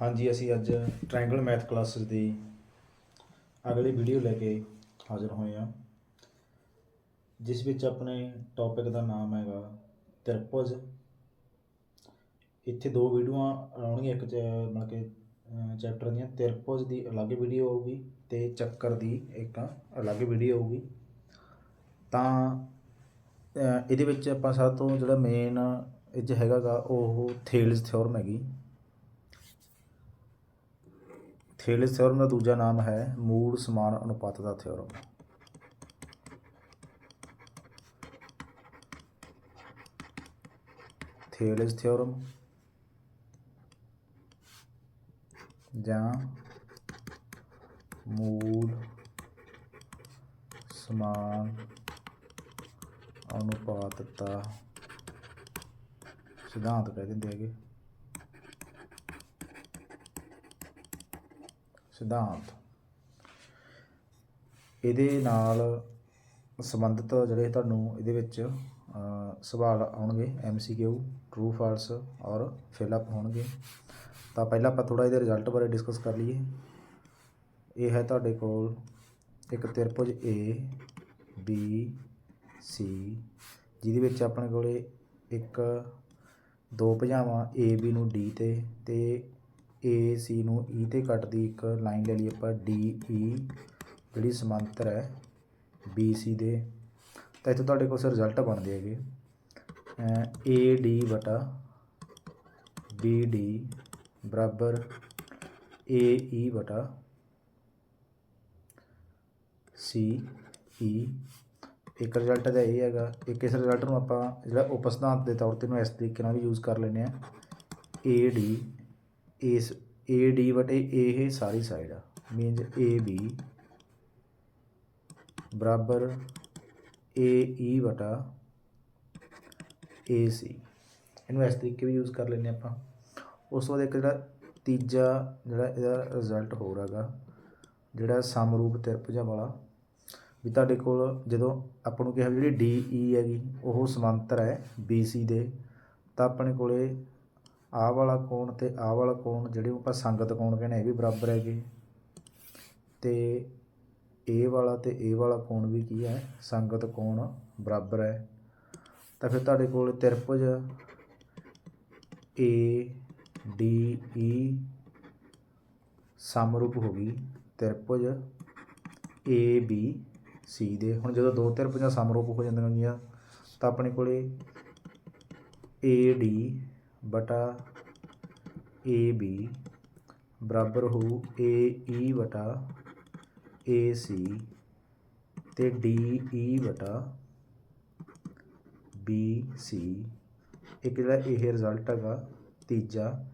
ਹਾਂਜੀ, ਅਸੀਂ ਅੱਜ ਟ੍ਰਾਇੰਗਲ ਮੈਥ ਕਲਾਸਿਸ ਦੀ ਅਗਲੀ ਵੀਡੀਓ ਲੈ ਕੇ ਹਾਜ਼ਰ ਹੋਏ ਹਾਂ, ਜਿਸ ਵਿੱਚ ਆਪਣੇ ਟੌਪਿਕ ਦਾ ਨਾਮ ਹੈਗਾ ਤ੍ਰਿਭੁਜ ਇੱਥੇ ਦੋ ਵੀਡੀਓਆਂ ਆਉਣਗੀਆਂ, ਇੱਕ ਚ ਮਤਲਬ ਕਿ ਚੈਪਟਰ ਦੀਆਂ ਤ੍ਰਿਭੁਜ ਦੀ ਅਲੱਗ ਵੀਡੀਓ ਹੋਊਗੀ ਤੇ ਚੱਕਰ ਦੀ ਇੱਕ ਅਲੱਗ ਵੀਡੀਓ ਹੋਊਗੀ। ਤਾਂ ਇਹਦੇ ਵਿੱਚ ਆਪਾਂ ਸਭ ਤੋਂ ਜਿਹੜਾ ਮੇਨ ਇਹ 'ਚ ਹੈਗਾਗਾ, ਉਹ ਥੇਲਜ਼ ਥਿਓਰਮ ਹੈਗੀ। ਥੇਲਜ਼ ਥਿਓਰਮ ਦਾ ਦੂਜਾ ਨਾਮ ਹੈ ਮੂਲ ਸਮਾਨ ਅਨੁਪਾਤ ਦਾ ਥਿਓਰਮ। ਥੇਲਜ਼ ਥਿਓਰਮ ਜਾਂ ਮੂਲ ਸਮਾਨ ਅਨੁਪਾਤ ਦਾ ਸਿਧਾਂਤ ਕਹਿ ਦਿੰਦੇ ਹੈਗੇ। ਸਿਧਾਂਤ। ਇਹਦੇ ਨਾਲ ਸੰਬੰਧਿਤ ਜਿਹੜੇ ਤੁਹਾਨੂੰ ਇਹਦੇ ਵਿੱਚ ਸਵਾਲ ਆਉਣਗੇ ਐਮਸੀਕਿਊ ਟਰੂ ਫਾਲਸ ਔਰ ਫਿਲ ਅਪ ਹੋਣਗੇ। ਤਾਂ ਪਹਿਲਾਂ ਆਪਾਂ ਥੋੜਾ ਇਹਦੇ ਰਿਜ਼ਲਟ ਬਾਰੇ ਡਿਸਕਸ ਕਰ ਲਈਏ। ਇਹ ਹੈ ਤੁਹਾਡੇ ਕੋਲ ਇੱਕ ਤਿਰਭੁਜ A, B, C, ਜਿਹਦੇ ਵਿੱਚ ਆਪਣੇ ਕੋਲੇ ਇੱਕ ਦੋ ਭੁਜਾਵਾਂ A, B ਨੂੰ D ਤੇ ਤੇ ਏ ਸੀ ਨੂੰ ਈ ਤੇ ਕੱਟਦੀ ਇੱਕ ਲਾਈਨ ਲੈ ਲਈ ਆਪਾਂ ਡੀ ਈ e ਜਿਹੜੀ ਸਮਾਂਤਰ ਹੈ ਬੀ ਸੀ ਦੇ, ਤਾਂ ਇੱਥੇ ਤੁਹਾਡੇ ਕੋਲ ਸਰ ਰਿਜ਼ਲਟ ਬਣਦੇ ਹੈਗੇ। ਏ ਡੀ D ਵਟਾ B, D ਬਰਾਬਰ ਏ ਈ ਵਟਾ ਸੀ ਈ ਇੱਕ ਰਿਜ਼ਲਟ ਦਾ ਇਹ ਹੈਗਾ, ਇੱਕ ਇਸ ਰਿਜ਼ਲਟ ਨੂੰ ਆਪਾਂ ਜਿਹੜਾ ਉਪ ਸਿਧਾਂਤ ਦੇ ਤੌਰ ਤੇ ਨੂੰ ਇਸ ਤਰੀਕੇ ਨਾਲ ਵੀ ਯੂਜ਼ ਕਰ ਲੈਂਦੇ ਆ ਏ ਡੀ ਇਸ ਏ ਡੀ ਵਟੇ ਇਹ ਸਾਰੀ ਸਾਈਡ ਆ। ਮੀਨਸ ਏ ਬੀ ਬਰਾਬਰ ਏ ਈ e ਵਟਾ ਏ ਸੀ ਇਹਨੂੰ ਇਸ ਤਰੀਕੇ ਵੀ ਯੂਜ਼ ਕਰ ਲੈਂਦੇ ਆਪਾਂ। ਉਸ ਤੋਂ ਬਾਅਦ ਇੱਕ ਜਿਹੜਾ ਤੀਜਾ, ਜਿਹੜਾ ਇਹਦਾ ਰਿਜ਼ਲਟ ਹੋਰ ਹੈਗਾ, ਜਿਹੜਾ ਸਮਰੂਪ ਤ੍ਰਿਭੁਜਾਂ ਵਾਲਾ, ਵੀ ਤੁਹਾਡੇ ਕੋਲ ਜਦੋਂ ਆਪਾਂ ਨੂੰ ਕਿਹਾ ਜਿਹੜੀ ਡੀ ਈ e ਹੈਗੀ, ਉਹ ਸਮਾਂਤਰ ਹੈ ਬੀ ਸੀ ਦੇ, ਤਾਂ ਆਪਣੇ ਕੋਲੇ ਆਹ ਵਾਲਾ ਕੋਣ ਤੇ ਆਹ ਵਾਲਾ ਕੋਣ, ਜਿਹੜੇ ਆਪਾਂ ਸੰਗਤ ਕੋਣ ਕਹਿੰਦੇ ਇਹ ਵੀ ਬਰਾਬਰ ਹੈਗੇ। ਤੇ ਇਹ ਵਾਲਾ ਤੇ ਇਹ ਵਾਲਾ ਕੋਣ ਵੀ ਕੀ ਹੈ? ਸੰਗਤ ਕੋਣ ਬਰਾਬਰ ਹੈ। ਤਾਂ ਫਿਰ ਤੁਹਾਡੇ ਕੋਲ ਤ੍ਰਿਭੁਜ ਏ, ਡੀ, ਈ, ਸਮਰੂਪ ਹੋ ਗਈ। ਤ੍ਰਿਭੁਜ ਏ, ਬੀ, ਸੀ ਦੇ। ਹੁਣ ਜਦੋਂ ਦੋ ਤ੍ਰਿਭੁਜਾਂ ਸਮਰੂਪ ਹੋ ਜਾਂਦੀਆਂ ਗੀਆਂ ਤਾਂ ਆਪਣੇ ਕੋਲੇ ਏ, ਡੀ ਬਟਾ ਏ ਬੀ ਬਰਾਬਰ ਹੋਊ ਏ ਈ ਬਟਾ ਏ ਸੀ ਤੇ ਡੀ ਈ ਬਟਾ ਬੀ ਸੀ। ਇੱਕ ਜਿਹੜਾ ਇਹ ਰਿਜ਼ਲਟ ਹੈਗਾ, ਤੀਜਾ,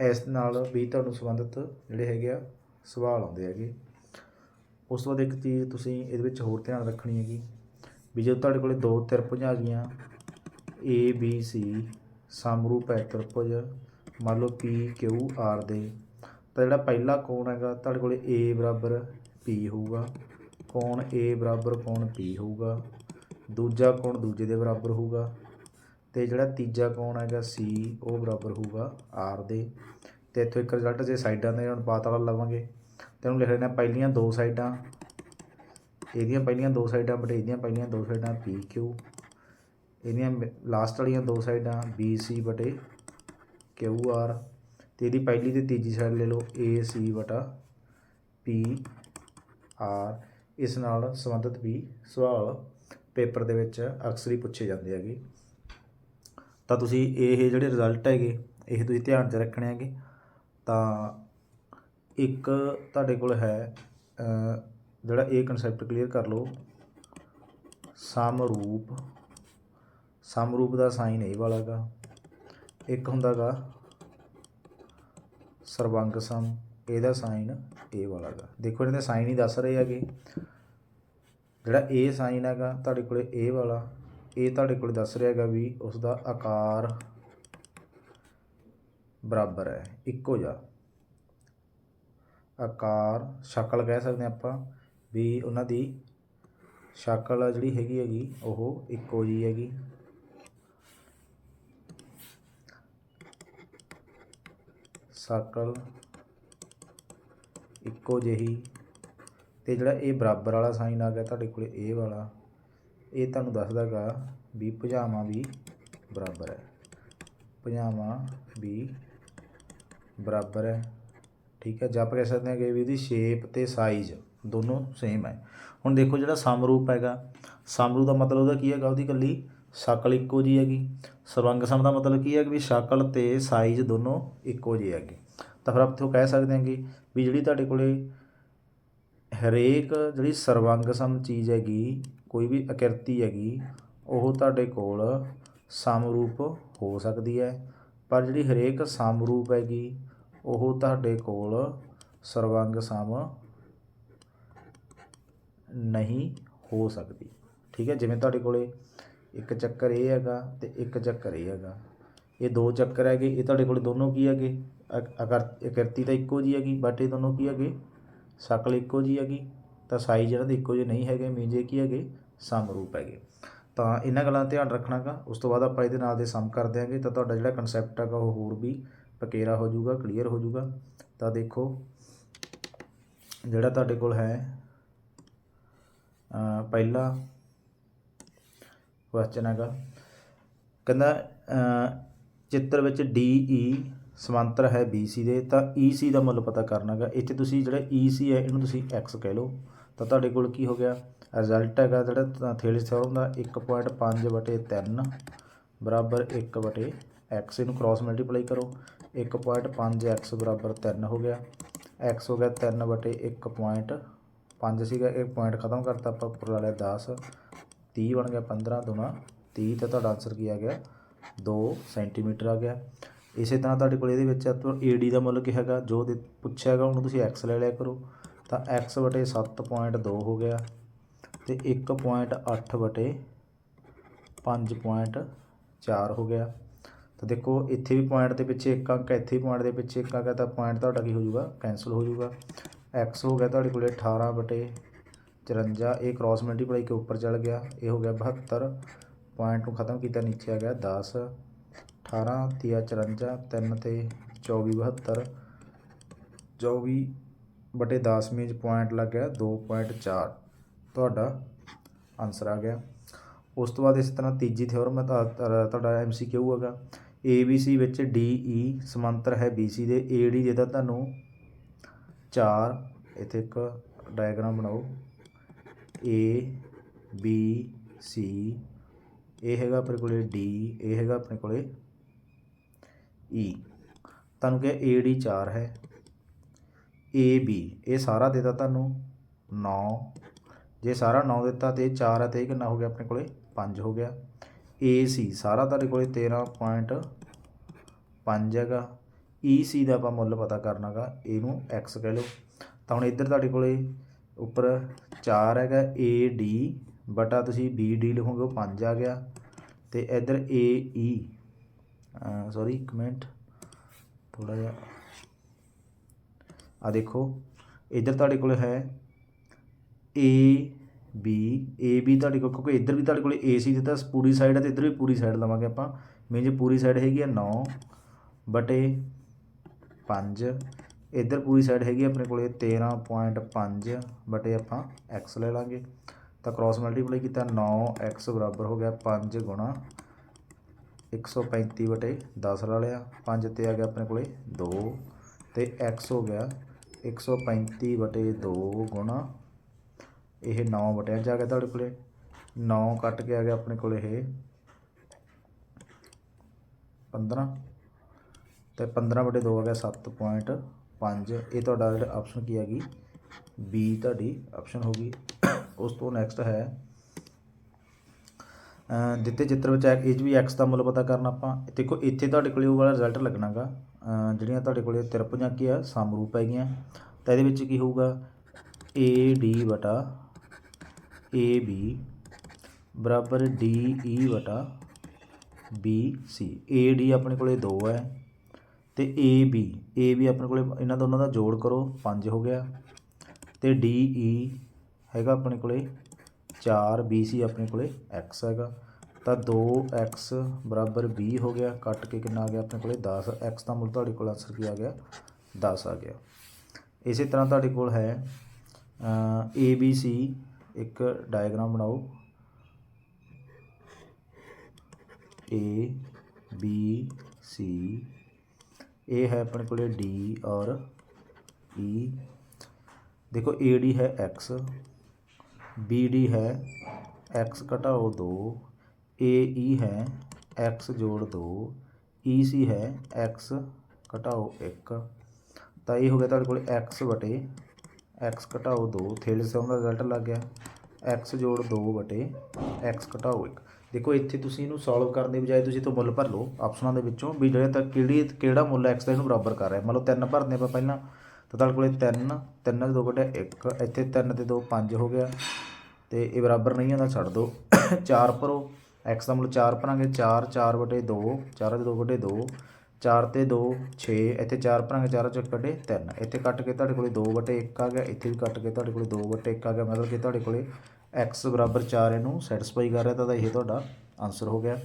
ਇਸ ਨਾਲ ਵੀ ਤੁਹਾਨੂੰ ਸੰਬੰਧਿਤ ਜਿਹੜੇ ਹੈਗੇ ਆ, ਸਵਾਲ ਆਉਂਦੇ ਹੈਗੇ। ਉਸ ਤੋਂ ਬਾਅਦ ਇੱਕ ਚੀਜ਼ ਤੁਸੀਂ ਇਹਦੇ ਵਿੱਚ ਹੋਰ ਧਿਆਨ ਰੱਖਣੀ ਹੈਗੀ, ਵੀ ਜਦੋਂ ਤੁਹਾਡੇ ਕੋਲੇ ਦੋ ਤ੍ਰਿਭੁਜਾਂ ਆ ਗਈਆਂ, ਏ, ਬੀ, ਸੀ ਸਮਰੂਪ ਹੈ ਤ੍ਰਿਭੁਜ ਮੰਨ ਲਓ ਪੀ Q ਆਰ ਦੇ। ਤਾਂ ਜਿਹੜਾ ਪਹਿਲਾ ਕੋਣ ਹੈਗਾ, ਤੁਹਾਡੇ ਕੋਲ ਏ ਬਰਾਬਰ ਪੀ ਹੋਊਗਾ। ਕੋਣ ਏ ਬਰਾਬਰ, ਕੋਣ ਪੀ ਹੋਊਗਾ। ਦੂਜਾ ਕੋਣ ਦੂਜੇ ਦੇ ਬਰਾਬਰ ਹੋਊਗਾ। ਤੇ ਜਿਹੜਾ ਤੀਜਾ ਕੋਣ ਹੈਗਾ, ਸੀ, ਉਹ ਬਰਾਬਰ ਹੋਊਗਾ ਆਰ ਦੇ। ਤੇ ਇੱਥੋਂ ਇੱਕ ਰਿਜ਼ਲਟ ਜੇ ਸਾਈਡਾਂ ਦੇ ਅਨੁਪਾਤ ਵਾਲਾ ਲਵਾਂਗੇ। ਤੇ ਉਹਨੂੰ ਲਿਖ ਲੈਣਾ ਪਹਿਲੀਆਂ ਦੋ ਸਾਈਡਾਂ। ਇਹਦੀਆਂ ਪਹਿਲੀਆਂ ਦੋ ਸਾਈਡਾਂ ਬਟੇ ਇਹਦੀਆਂ ਪਹਿਲੀਆਂ ਦੋ ਸਾਈਡਾਂ ਪੀ ਕਿਊ। ਇਹਦੀਆਂ ਲਾਸਟ ਵਾਲੀਆਂ ਦੋ ਸਾਈਡਾਂ ਬੀ ਸੀ ਬਟੇ ਕਿਊ ਆਰ ਤੇ ਇਹਦੀ ਪਹਿਲੀ ਤੇ ਤੀਜੀ ਸਾਈਡ ਲੈ ਲਓ ਏ ਸੀ ਬਟਾ ਪੀ ਆਰ ਇਸ ਨਾਲ ਸੰਬੰਧਿਤ ਵੀ ਸਵਾਲ ਪੇਪਰ ਦੇ ਵਿੱਚ ਅਕਸਰ ਹੀ ਪੁੱਛੇ ਜਾਂਦੇ ਹੈਗੇ। ਤਾਂ ਤੁਸੀਂ ਇਹ ਜਿਹੜੇ ਰਿਜ਼ਲਟ ਹੈਗੇ, ਇਹ ਤੁਸੀਂ ਧਿਆਨ 'ਚ ਰੱਖਣੇ ਹੈਗੇ। ਤਾਂ ਇੱਕ ਤੁਹਾਡੇ ਕੋਲ ਹੈ ਜਿਹੜਾ ਇਹ ਕਨਸੈਪਟ ਕਲੀਅਰ ਕਰ ਲਓ। ਸਮਰੂਪ ਸਮਰੂਪ ਦਾ ਸਾਈਨ ਇਹ ਵਾਲਾ ਗਾ। ਇੱਕ ਹੁੰਦਾਗਾ ਸਰਬੰਗ ਸਮ ਇਹਦਾ ਸਾਈਨ ਇਹ ਵਾਲਾ ਗਾ। ਦੇਖੋ ਦੇ ਸਾਈਨ ਹੀ ਦੱਸ ਰਹੇ ਹੈਗੇ। ਜਿਹੜਾ ਇਹ ਸਾਈਨ ਹੈਗਾ, ਤੁਹਾਡੇ ਕੋਲੇ ਇਹ ਵਾਲਾ, ਇਹ ਤੁਹਾਡੇ ਕੋਲੇ ਦੱਸ ਰਿਹਾ ਹੈਗਾ ਵੀ ਉਸ ਦਾ ਆਕਾਰ ਬਰਾਬਰ ਹੈ, ਇੱਕੋ ਜਿਹਾ। ਆਕਾਰ ਸ਼ਕਲ ਕਹਿ ਸਕਦੇ ਹਾਂ ਆਪਾਂ ਵੀ ਉਹਨਾਂ ਦੀ ਸ਼ਕਲ ਜਿਹੜੀ ਹੈਗੀ ਹੈਗੀ, ਉਹ ਇੱਕੋ ਜੀ ਹੈਗੀ। ਸ਼ਕਲ ਇੱਕੋ ਜਿਹੀ ਤੇ ਜਿਹੜਾ ਇਹ ਬਰਾਬਰ ਵਾਲਾ ਸਾਈਨ ਆ ਗਿਆ ਤੁਹਾਡੇ ਕੋਲੇ ਇਹ ਵਾਲਾ, ਇਹ ਤੁਹਾਨੂੰ ਦੱਸਦਾਗਾ ਵੀ ਭੁਜਾਵਾਂ ਵੀ ਬਰਾਬਰ ਹੈ। ਭੁਜਾਵਾਂ ਵੀ ਬਰਾਬਰ ਹੈ। ਠੀਕ ਹੈ, ਜਾਂ ਕਹਿ ਸਕਦੇ ਹਾਂ ਕਿ ਵੀ ਇਹਦੀ ਸ਼ੇਪ ਤੇ ਸਾਈਜ਼ ਦੋਨੋਂ ਸੇਮ ਹੈ। ਹੁਣ ਦੇਖੋ ਜਿਹੜਾ ਸਮਰੂਪ ਹੈਗਾ ਸਮਰੂਪ ਦਾ ਮਤਲਬ ਉਹਦਾ ਕੀ ਹੈਗਾ ਉਹਦੀ ਇਕੱਲੀ ਸ਼ਕਲ ਇੱਕੋ ਜਿਹੀ ਹੈਗੀ। ਸਰਵੰਗ ਸਮ ਦਾ ਮਤਲਬ ਕੀ ਹੈ ਕਿ ਵੀ ਸ਼ਕਲ ਤੇ ਸਾਈਜ਼ ਦੋਨੋਂ ਇੱਕੋ ਜਿਹੇ ਹੈਗੇ। ਤਾਂ ਫਿਰ ਆਪਾਂ ਕਹਿ ਸਕਦੇ ਹਾਂਗੇ ਵੀ ਜਿਹੜੀ ਤੁਹਾਡੇ ਕੋਲੇ ਹਰੇਕ ਜਿਹੜੀ ਸਰਵੰਗ ਸਮ ਚੀਜ਼ ਹੈਗੀ, ਕੋਈ ਵੀ ਅਕਿਰਤੀ ਹੈਗੀ, ਉਹ ਤੁਹਾਡੇ ਕੋਲ ਸਮਰੂਪ ਹੋ ਸਕਦੀ ਹੈ। ਪਰ ਜਿਹੜੀ ਹਰੇਕ ਸਮਰੂਪ ਹੈਗੀ, ਉਹ ਤੁਹਾਡੇ ਕੋਲ ਸਰਵੰਗ ਸਮ ਨਹੀਂ ਹੋ ਸਕਦੀ। ਠੀਕ ਹੈ, ਜਿਵੇਂ ਤੁਹਾਡੇ ਕੋਲੇ ਇੱਕ ਚੱਕਰ ਇਹ ਹੈਗਾ ਤੇ ਇੱਕ ਚੱਕਰ ਇਹ ਹੈਗਾ। ਇਹ ਦੋ ਚੱਕਰ ਹੈਗੇ ਇਹ ਤੁਹਾਡੇ ਕੋਲ ਦੋਨੋਂ ਕੀ ਹੈਗੇ? ਅਕ- ਆਕਾਰ ਆਕਿਰਤੀ ਤਾਂ ਇੱਕੋ ਜੀ ਹੈਗੀ ਬਟ ਇਹ ਦੋਨੋਂ ਕੀ ਹੈਗੇ? ਸ਼ਕਲ ਇੱਕੋ ਜੀ ਹੈਗੀ ਤਾਂ ਸਾਈਜ਼ ਇਹਨਾਂ ਦੇ ਇੱਕੋ ਜਿਹੇ ਨਹੀਂ ਹੈਗੇ ਮੀਨਜ਼ ਇਹ ਕੀ ਹੈਗੇ? ਸਮਰੂਪ ਹੈਗੇ। ਤਾਂ ਇਹਨਾਂ ਗੱਲਾਂ ਦਾ ਧਿਆਨ ਰੱਖਣਾਗਾ। ਉਸ ਤੋਂ ਬਾਅਦ ਆਪਾਂ ਇਹਦੇ ਨਾਲ ਦੇ ਸਮ ਕਰ ਦਿਆਂਗੇ ਤਾਂ ਤੁਹਾਡਾ ਜਿਹੜਾ ਕਨਸੈਪਟ ਹੈਗਾ ਉਹ ਹੋਰ ਵੀ ਪਕੇਰਾ ਹੋ ਜਾਊਗਾ ਕਲੀਅਰ ਹੋ ਜਾਊਗਾ। ਤਾਂ ਦੇਖੋ ਜਿਹੜਾ ਤੁਹਾਡੇ ਕੋਲ ਹੈ ਅ, ਪਹਿਲਾ ਕੁਐਸਚਨ ਹੈਗਾ। ਕਹਿੰਦਾ ਚਿੱਤਰ ਵਿੱਚ ਡੀ ਈ e ਸਮਾਂਤਰ ਹੈ BC ਦੇ, ਤਾਂ EC ਦਾ ਮੁੱਲ ਪਤਾ ਕਰਨਾ ਹੈਗਾ। ਇੱਥੇ ਤੁਸੀਂ ਜਿਹੜਾ EC ਹੈ, ਇਹਨੂੰ ਤੁਸੀਂ x ਕਹਿ ਲਓ। ਤਾਂ ਤੁਹਾਡੇ ਕੋਲ ਕੀ ਹੋ ਗਿਆ? ਰਿਜ਼ਲਟ ਹੈਗਾ ਜਿਹੜਾ ਥਿਊਰੀ ਥਿਓਰਮ ਦਾ 1.5 ਬਟੇ 3 ਬਰਾਬਰ 1 ਬਟੇ x ਇਹਨੂੰ ਕ੍ਰਾਸ ਮਲਟੀਪਲਾਈ ਕਰੋ। 1.5x ਬਰਾਬਰ 3 ਹੋ ਗਿਆ। X ਹੋ ਗਿਆ 3 ਬਟੇ 1.5 ਸੀਗਾ। ਇਹ ਪੁਆਇੰਟ ਖਤਮ ਕਰਤਾ ਆਪਾਂ, ਉੱਪਰ ਲਾ 10 30 ਬਣ ਗਿਆ 15 ਦੁਣਾ 30 ਤਾਂ ਤੁਹਾਡਾ ਆਨਸਰ ਕੀ ਆ ਗਿਆ? 2 ਸੈਂਟੀਮੀਟਰ ਆ ਗਿਆ। ਇਸੇ ਤਰ੍ਹਾਂ ਤੁਹਾਡੇ ਕੋਲ ਇਹਦੇ ਵਿੱਚ ਏਡੀ ਦਾ ਮੁੱਲ ਕੀ ਹੈਗਾ? ਜੋ ਦੇ ਪੁੱਛਿਆ ਹੈਗਾ ਉਹਨੂੰ ਤੁਸੀਂ x ਲੈ ਲਿਆ ਕਰੋ। ਤਾਂ x ਬਟੇ 7.2 ਹੋ ਗਿਆ ਤੇ 1.8 ਬਟੇ 5.4 ਹੋ ਗਿਆ। ਤਾਂ ਦੇਖੋ ਇੱਥੇ ਵੀ ਪੁਆਇੰਟ ਦੇ ਪਿੱਛੇ ਇੱਕ ਅੰਕ ਹੈ, ਇੱਥੇ ਵੀ ਪੁਆਇੰਟ ਦੇ ਪਿੱਛੇ ਇੱਕ ਅੰਕ ਹੈ ਤਾਂ ਪੁਆਇੰਟ ਤੁਹਾਡਾ ਕੀ ਹੋ ਜਾਊਗਾ? ਕੈਨਸਲ ਹੋ ਜਾਊਗਾ। X ਹੋ ਗਿਆ ਤੁਹਾਡੇ ਕੋਲੇ 18 ਬਟੇ 54 ਇਹ ਕ੍ਰਾਸ ਮਲਟੀਪਲਾਈ ਕੇ ਉੱਪਰ ਚੜ ਗਿਆ। ਇਹ ਹੋ ਗਿਆ 72 ਪੁਆਇੰਟ ਨੂੰ ਖਤਮ ਕੀਤਾ, ਨੀਚੇ ਆ ਗਿਆ 10 18 ਤੀਆ 54 3 ਤੇ 24 72 24 ਬਟੇ 10 ਮੀਨਸ ਪੁਆਇੰਟ ਲੱਗ ਗਿਆ 2.4 ਤੁਹਾਡਾ ਆਨਸਰ ਆ ਗਿਆ। ਉਸ ਤੋਂ ਬਾਅਦ ਇਸ ਤਰ੍ਹਾਂ ਤੀਜੀ ਥਿਓਰਮ ਹੈ ਤਾਂ ਤਾਂ ਤੁਹਾਡਾ ਐਮਸੀਕਿਊ ਹੈਗਾ। ABC ਵਿੱਚ DE ਸਮਾਂਤਰ ਹੈ BC ਦੇ। AD ਜਿਹਦਾ ਤੁਹਾਨੂੰ 4 ਇੱਥੇ ਇੱਕ ਡਾਇਗਰਾਮ ਬਣਾਓ। ਏ ਬੀ ਸੀ ਇਹ ਹੈਗਾ ਆਪਣੇ ਕੋਲੇ ਡੀ ਇਹ ਹੈਗਾ ਆਪਣੇ ਕੋਲੇ ਈ ਤੁਹਾਨੂੰ ਕਿਹਾ ਏ ਡੀ 4 ਹੈ। ਏ ਬੀ ਇਹ ਸਾਰਾ ਦੇਤਾ ਤੁਹਾਨੂੰ 9 ਜੇ ਸਾਰਾ 9 ਦਿੱਤਾ ਤੇ 4 ਹੈ ਤੇ ਇਹ ਕਿੰਨਾ ਹੋ ਗਿਆ ਆਪਣੇ ਕੋਲੇ 5 ਹੋ ਗਿਆ। ਏ ਸੀ ਸਾਰਾ ਤੁਹਾਡੇ ਕੋਲੇ 13.5 ਹੈਗਾ। e, ਈ ਸੀ ਦਾ ਆਪਾਂ ਮੁੱਲ ਪਤਾ ਕਰਨਾਗਾ। ਇਹਨੂੰ ਐਕਸ ਕਹਿ ਲਓ। ਤਾਂ ਹੁਣ ਇੱਧਰ ਤੁਹਾਡੇ ਕੋਲੇ ਉੱਪਰ ਚਾਰ ਹੈਗਾ ਏ ਡੀ ਬਟਾ ਤੁਸੀਂ ਬੀ ਡੀ ਲਿਖੋਗੇ, ਉਹ 5 ਆ ਗਿਆ। ਤੇ ਇੱਧਰ AE ਸੌਰੀ ਕਮੈਂਟ ਥੋੜਾ ਜਿਹਾ। ਆ ਦੇਖੋ, ਇੱਧਰ ਤੁਹਾਡੇ ਕੋਲ ਹੈ ਏ ਬੀ ਏ ਬੀ ਤੁਹਾਡੇ ਕੋਲ, ਕਿਉਂਕਿ ਇੱਧਰ ਵੀ ਤੁਹਾਡੇ ਕੋਲ ਏ ਸੀ ਦਿੱਤਾ ਪੂਰੀ ਸਾਈਡ ਹੈ ਤੇ ਇੱਧਰ ਵੀ ਪੂਰੀ ਸਾਈਡ ਲਵਾਂਗੇ ਆਪਾਂ। ਮੇਨ ਜੇ ਪੂਰੀ ਸਾਈਡ ਹੈਗੀ ਆ 9 ਬਟੇ 5 ਇੱਧਰ ਪੂਰੀ ਸਾਈਡ ਹੈਗੀ ਹੈ ਆਪਣੇ ਕੋਲੇ 13.5 ਬਟੇ ਆਪਾਂ x ਲੈ ਲਾਂਗੇ। ਤਾਂ ਕ੍ਰਾਸ ਮਲਟੀਪਲਾਈ ਕੀਤਾ 9x ਬਰਾਬਰ ਹੋ ਗਿਆ 5 ਗੁਣਾ 135 ਬਟੇ 10 ਲਾ ਲਿਆ। 5 ਤੇ ਆ ਗਿਆ ਆਪਣੇ ਕੋਲੇ 2 ਤੇ x ਹੋ ਗਿਆ 135 ਬਟੇ 2 ਗੁਣਾ ਇਹ 9 ਬਟਿਆਂ 'ਚ ਆ ਗਿਆ ਤੁਹਾਡੇ ਕੋਲੇ। 9 ਕੱਟ ਕੇ ਆ ਗਿਆ ਆਪਣੇ ਕੋਲੇ ਇਹ 15 ਤੇ 15 ਬਟੇ 2 ਆ ਗਿਆ 7.5 ਇਹ ਤੁਹਾਡਾ ਜਿਹੜਾ ਆਪਸ਼ਨ ਕੀ ਹੈਗੀ? B ਤੁਹਾਡੀ ਆਪਸ਼ਨ ਹੋ ਗਈ। ਉਸ ਤੋਂ ਨੈਕਸਟ ਹੈ ਦਿੱਤੇ ਚਿੱਤਰ ਵਿੱਚ ਇਹ 'ਚ ਵੀ x ਦਾ ਮੁੱਲ ਪਤਾ ਕਰਨਾ ਆਪਾਂ। ਦੇਖੋ ਇੱਥੇ ਤੁਹਾਡੇ ਕੋਲੇ ਉਹ ਵਾਲਾ ਰਿਜ਼ਲਟ ਲੱਗਣਾਗਾ। ਅ, ਜਿਹੜੀਆਂ ਤੁਹਾਡੇ ਕੋਲੇ ਤਿਰਭੁਜਾਂ ਕੀ ਆ ਸਮਰੂਪ ਹੈਗੀਆਂ। ਤਾਂ ਇਹਦੇ ਵਿੱਚ ਕੀ ਹੋਊਗਾ? AD ਵਟਾ AB ਬਰਾਬਰ DE ਵਟਾ BC AD ਆਪਣੇ ਕੋਲੇ 2 ਹੈ। ਤੇ ਏ ਬੀ ਆਪਣੇ ਕੋਲੇ ਇਹਨਾਂ ਦੋਨਾਂ ਦਾ ਜੋੜ ਕਰੋ 5 ਹੋ ਗਿਆ। ਤੇ ਈ e ਹੈਗਾ ਆਪਣੇ ਕੋਲੇ 4 ਸੀ ਆਪਣੇ ਕੋਲੇ x ਹੈਗਾ। ਤਾਂ 2x ਬਰਾਬਰ 20 ਹੋ ਗਿਆ, ਕੱਟ ਕੇ ਕਿੰਨਾ ਆ ਗਿਆ ਆਪਣੇ ਕੋਲੇ 10 x ਦਾ ਮੁੱਲ ਤੁਹਾਡੇ ਕੋਲ ਆਨਸਰ ਕੀ ਆ ਗਿਆ? 10 ਆ ਗਿਆ। ਇਸੇ ਤਰ੍ਹਾਂ ਤੁਹਾਡੇ ਕੋਲ ਹੈ ਏ ਬੀ ਸੀ ਇੱਕ ਡਾਇਗਰਾਮ ਬਣਾਓ। ਏ ਬੀ ਸੀ ਇਹ ਹੈ ਆਪਣੇ ਕੋਲੇ ਡੀ ਔਰ ਈ ਦੇਖੋ ਏ ਡੀ ਹੈ x ਬੀ ਡੀ ਹੈ x ਘਟਾਓ 2 ਏ ਈ ਹੈ x ਜੋੜ 2 ਈ ਸੀ ਹੈ x ਘਟਾਓ 1 ਤਾਂ ਇਹ ਹੋ ਗਿਆ ਤੁਹਾਡੇ ਕੋਲ x ਵਟੇ, x ਘਟਾਓ 2 ਥੇਲੇ ਸਮ ਦਾ ਰਿਜ਼ਲਟ ਲੱਗ ਗਿਆ। X ਜੋੜ 2 ਵਟੇ x ਘਟਾਓ 1 ਦੇਖੋ, ਇੱਥੇ ਤੁਸੀਂ ਇਹਨੂੰ ਸੋਲਵ ਕਰਨ ਦੀ ਬਜਾਏ ਤੁਸੀਂ ਤੋਂ ਮੁੱਲ ਭਰ ਲਓ ਆਪਸ਼ਨਾਂ ਦੇ ਵਿੱਚੋਂ ਵੀ ਜਿਹੜਾ ਤੱਕ ਕਿਹੜੀ, ਕਿਹੜਾ ਮੁੱਲ x ਦਾ ਇਹਨੂੰ ਬਰਾਬਰ ਕਰ ਰਿਹਾ। ਮੰਨ ਲਓ 3 ਭਰਦੇ ਆਪਾਂ ਪਹਿਲਾਂ, ਤਾਂ ਤੁਹਾਡੇ ਕੋਲੇ 3 3 ਦੇ 2 ਵਟੇ 1 ਇੱਥੇ 3 ਤੇ 2 5 ਹੋ ਗਿਆ। ਤੇ ਇਹ ਬਰਾਬਰ ਨਹੀਂ ਆਉਂਦਾ ਛੱਡ ਦਿਓ 4 ਭਰੋ, x ਦਾ ਮੁੱਲ 4 ਭਰਾਂਗੇ 4 4 ਵਟੇ 2 4 ਦੇ 2 ਵਟੇ 2 4 ਤੇ 2 6 ਇੱਥੇ 4 ਭਰਾਂਗੇ 4 ਚੋਂ ਕੱਢੇ 3 ਇੱਥੇ ਕੱਟ ਕੇ ਤੁਹਾਡੇ ਕੋਲੇ 2 ਵਟੇ 1 ਆ ਗਿਆ, ਇੱਥੇ ਵੀ ਕੱਟ ਕੇ ਤੁਹਾਡੇ ਕੋਲੇ 2 ਵਟੇ 1 ਆ ਗਿਆ, ਮਤਲਬ ਕਿ ਤੁਹਾਡੇ ਕੋਲੇ x ਬਰਾਬਰ 4 ਇਹਨੂੰ ਸੈਟੀਸਫਾਈ ਕਰ ਰਿਹਾ ਤਾਂ ਇਹ ਤੁਹਾਡਾ ਆਨਸਰ ਹੋ ਗਿਆ।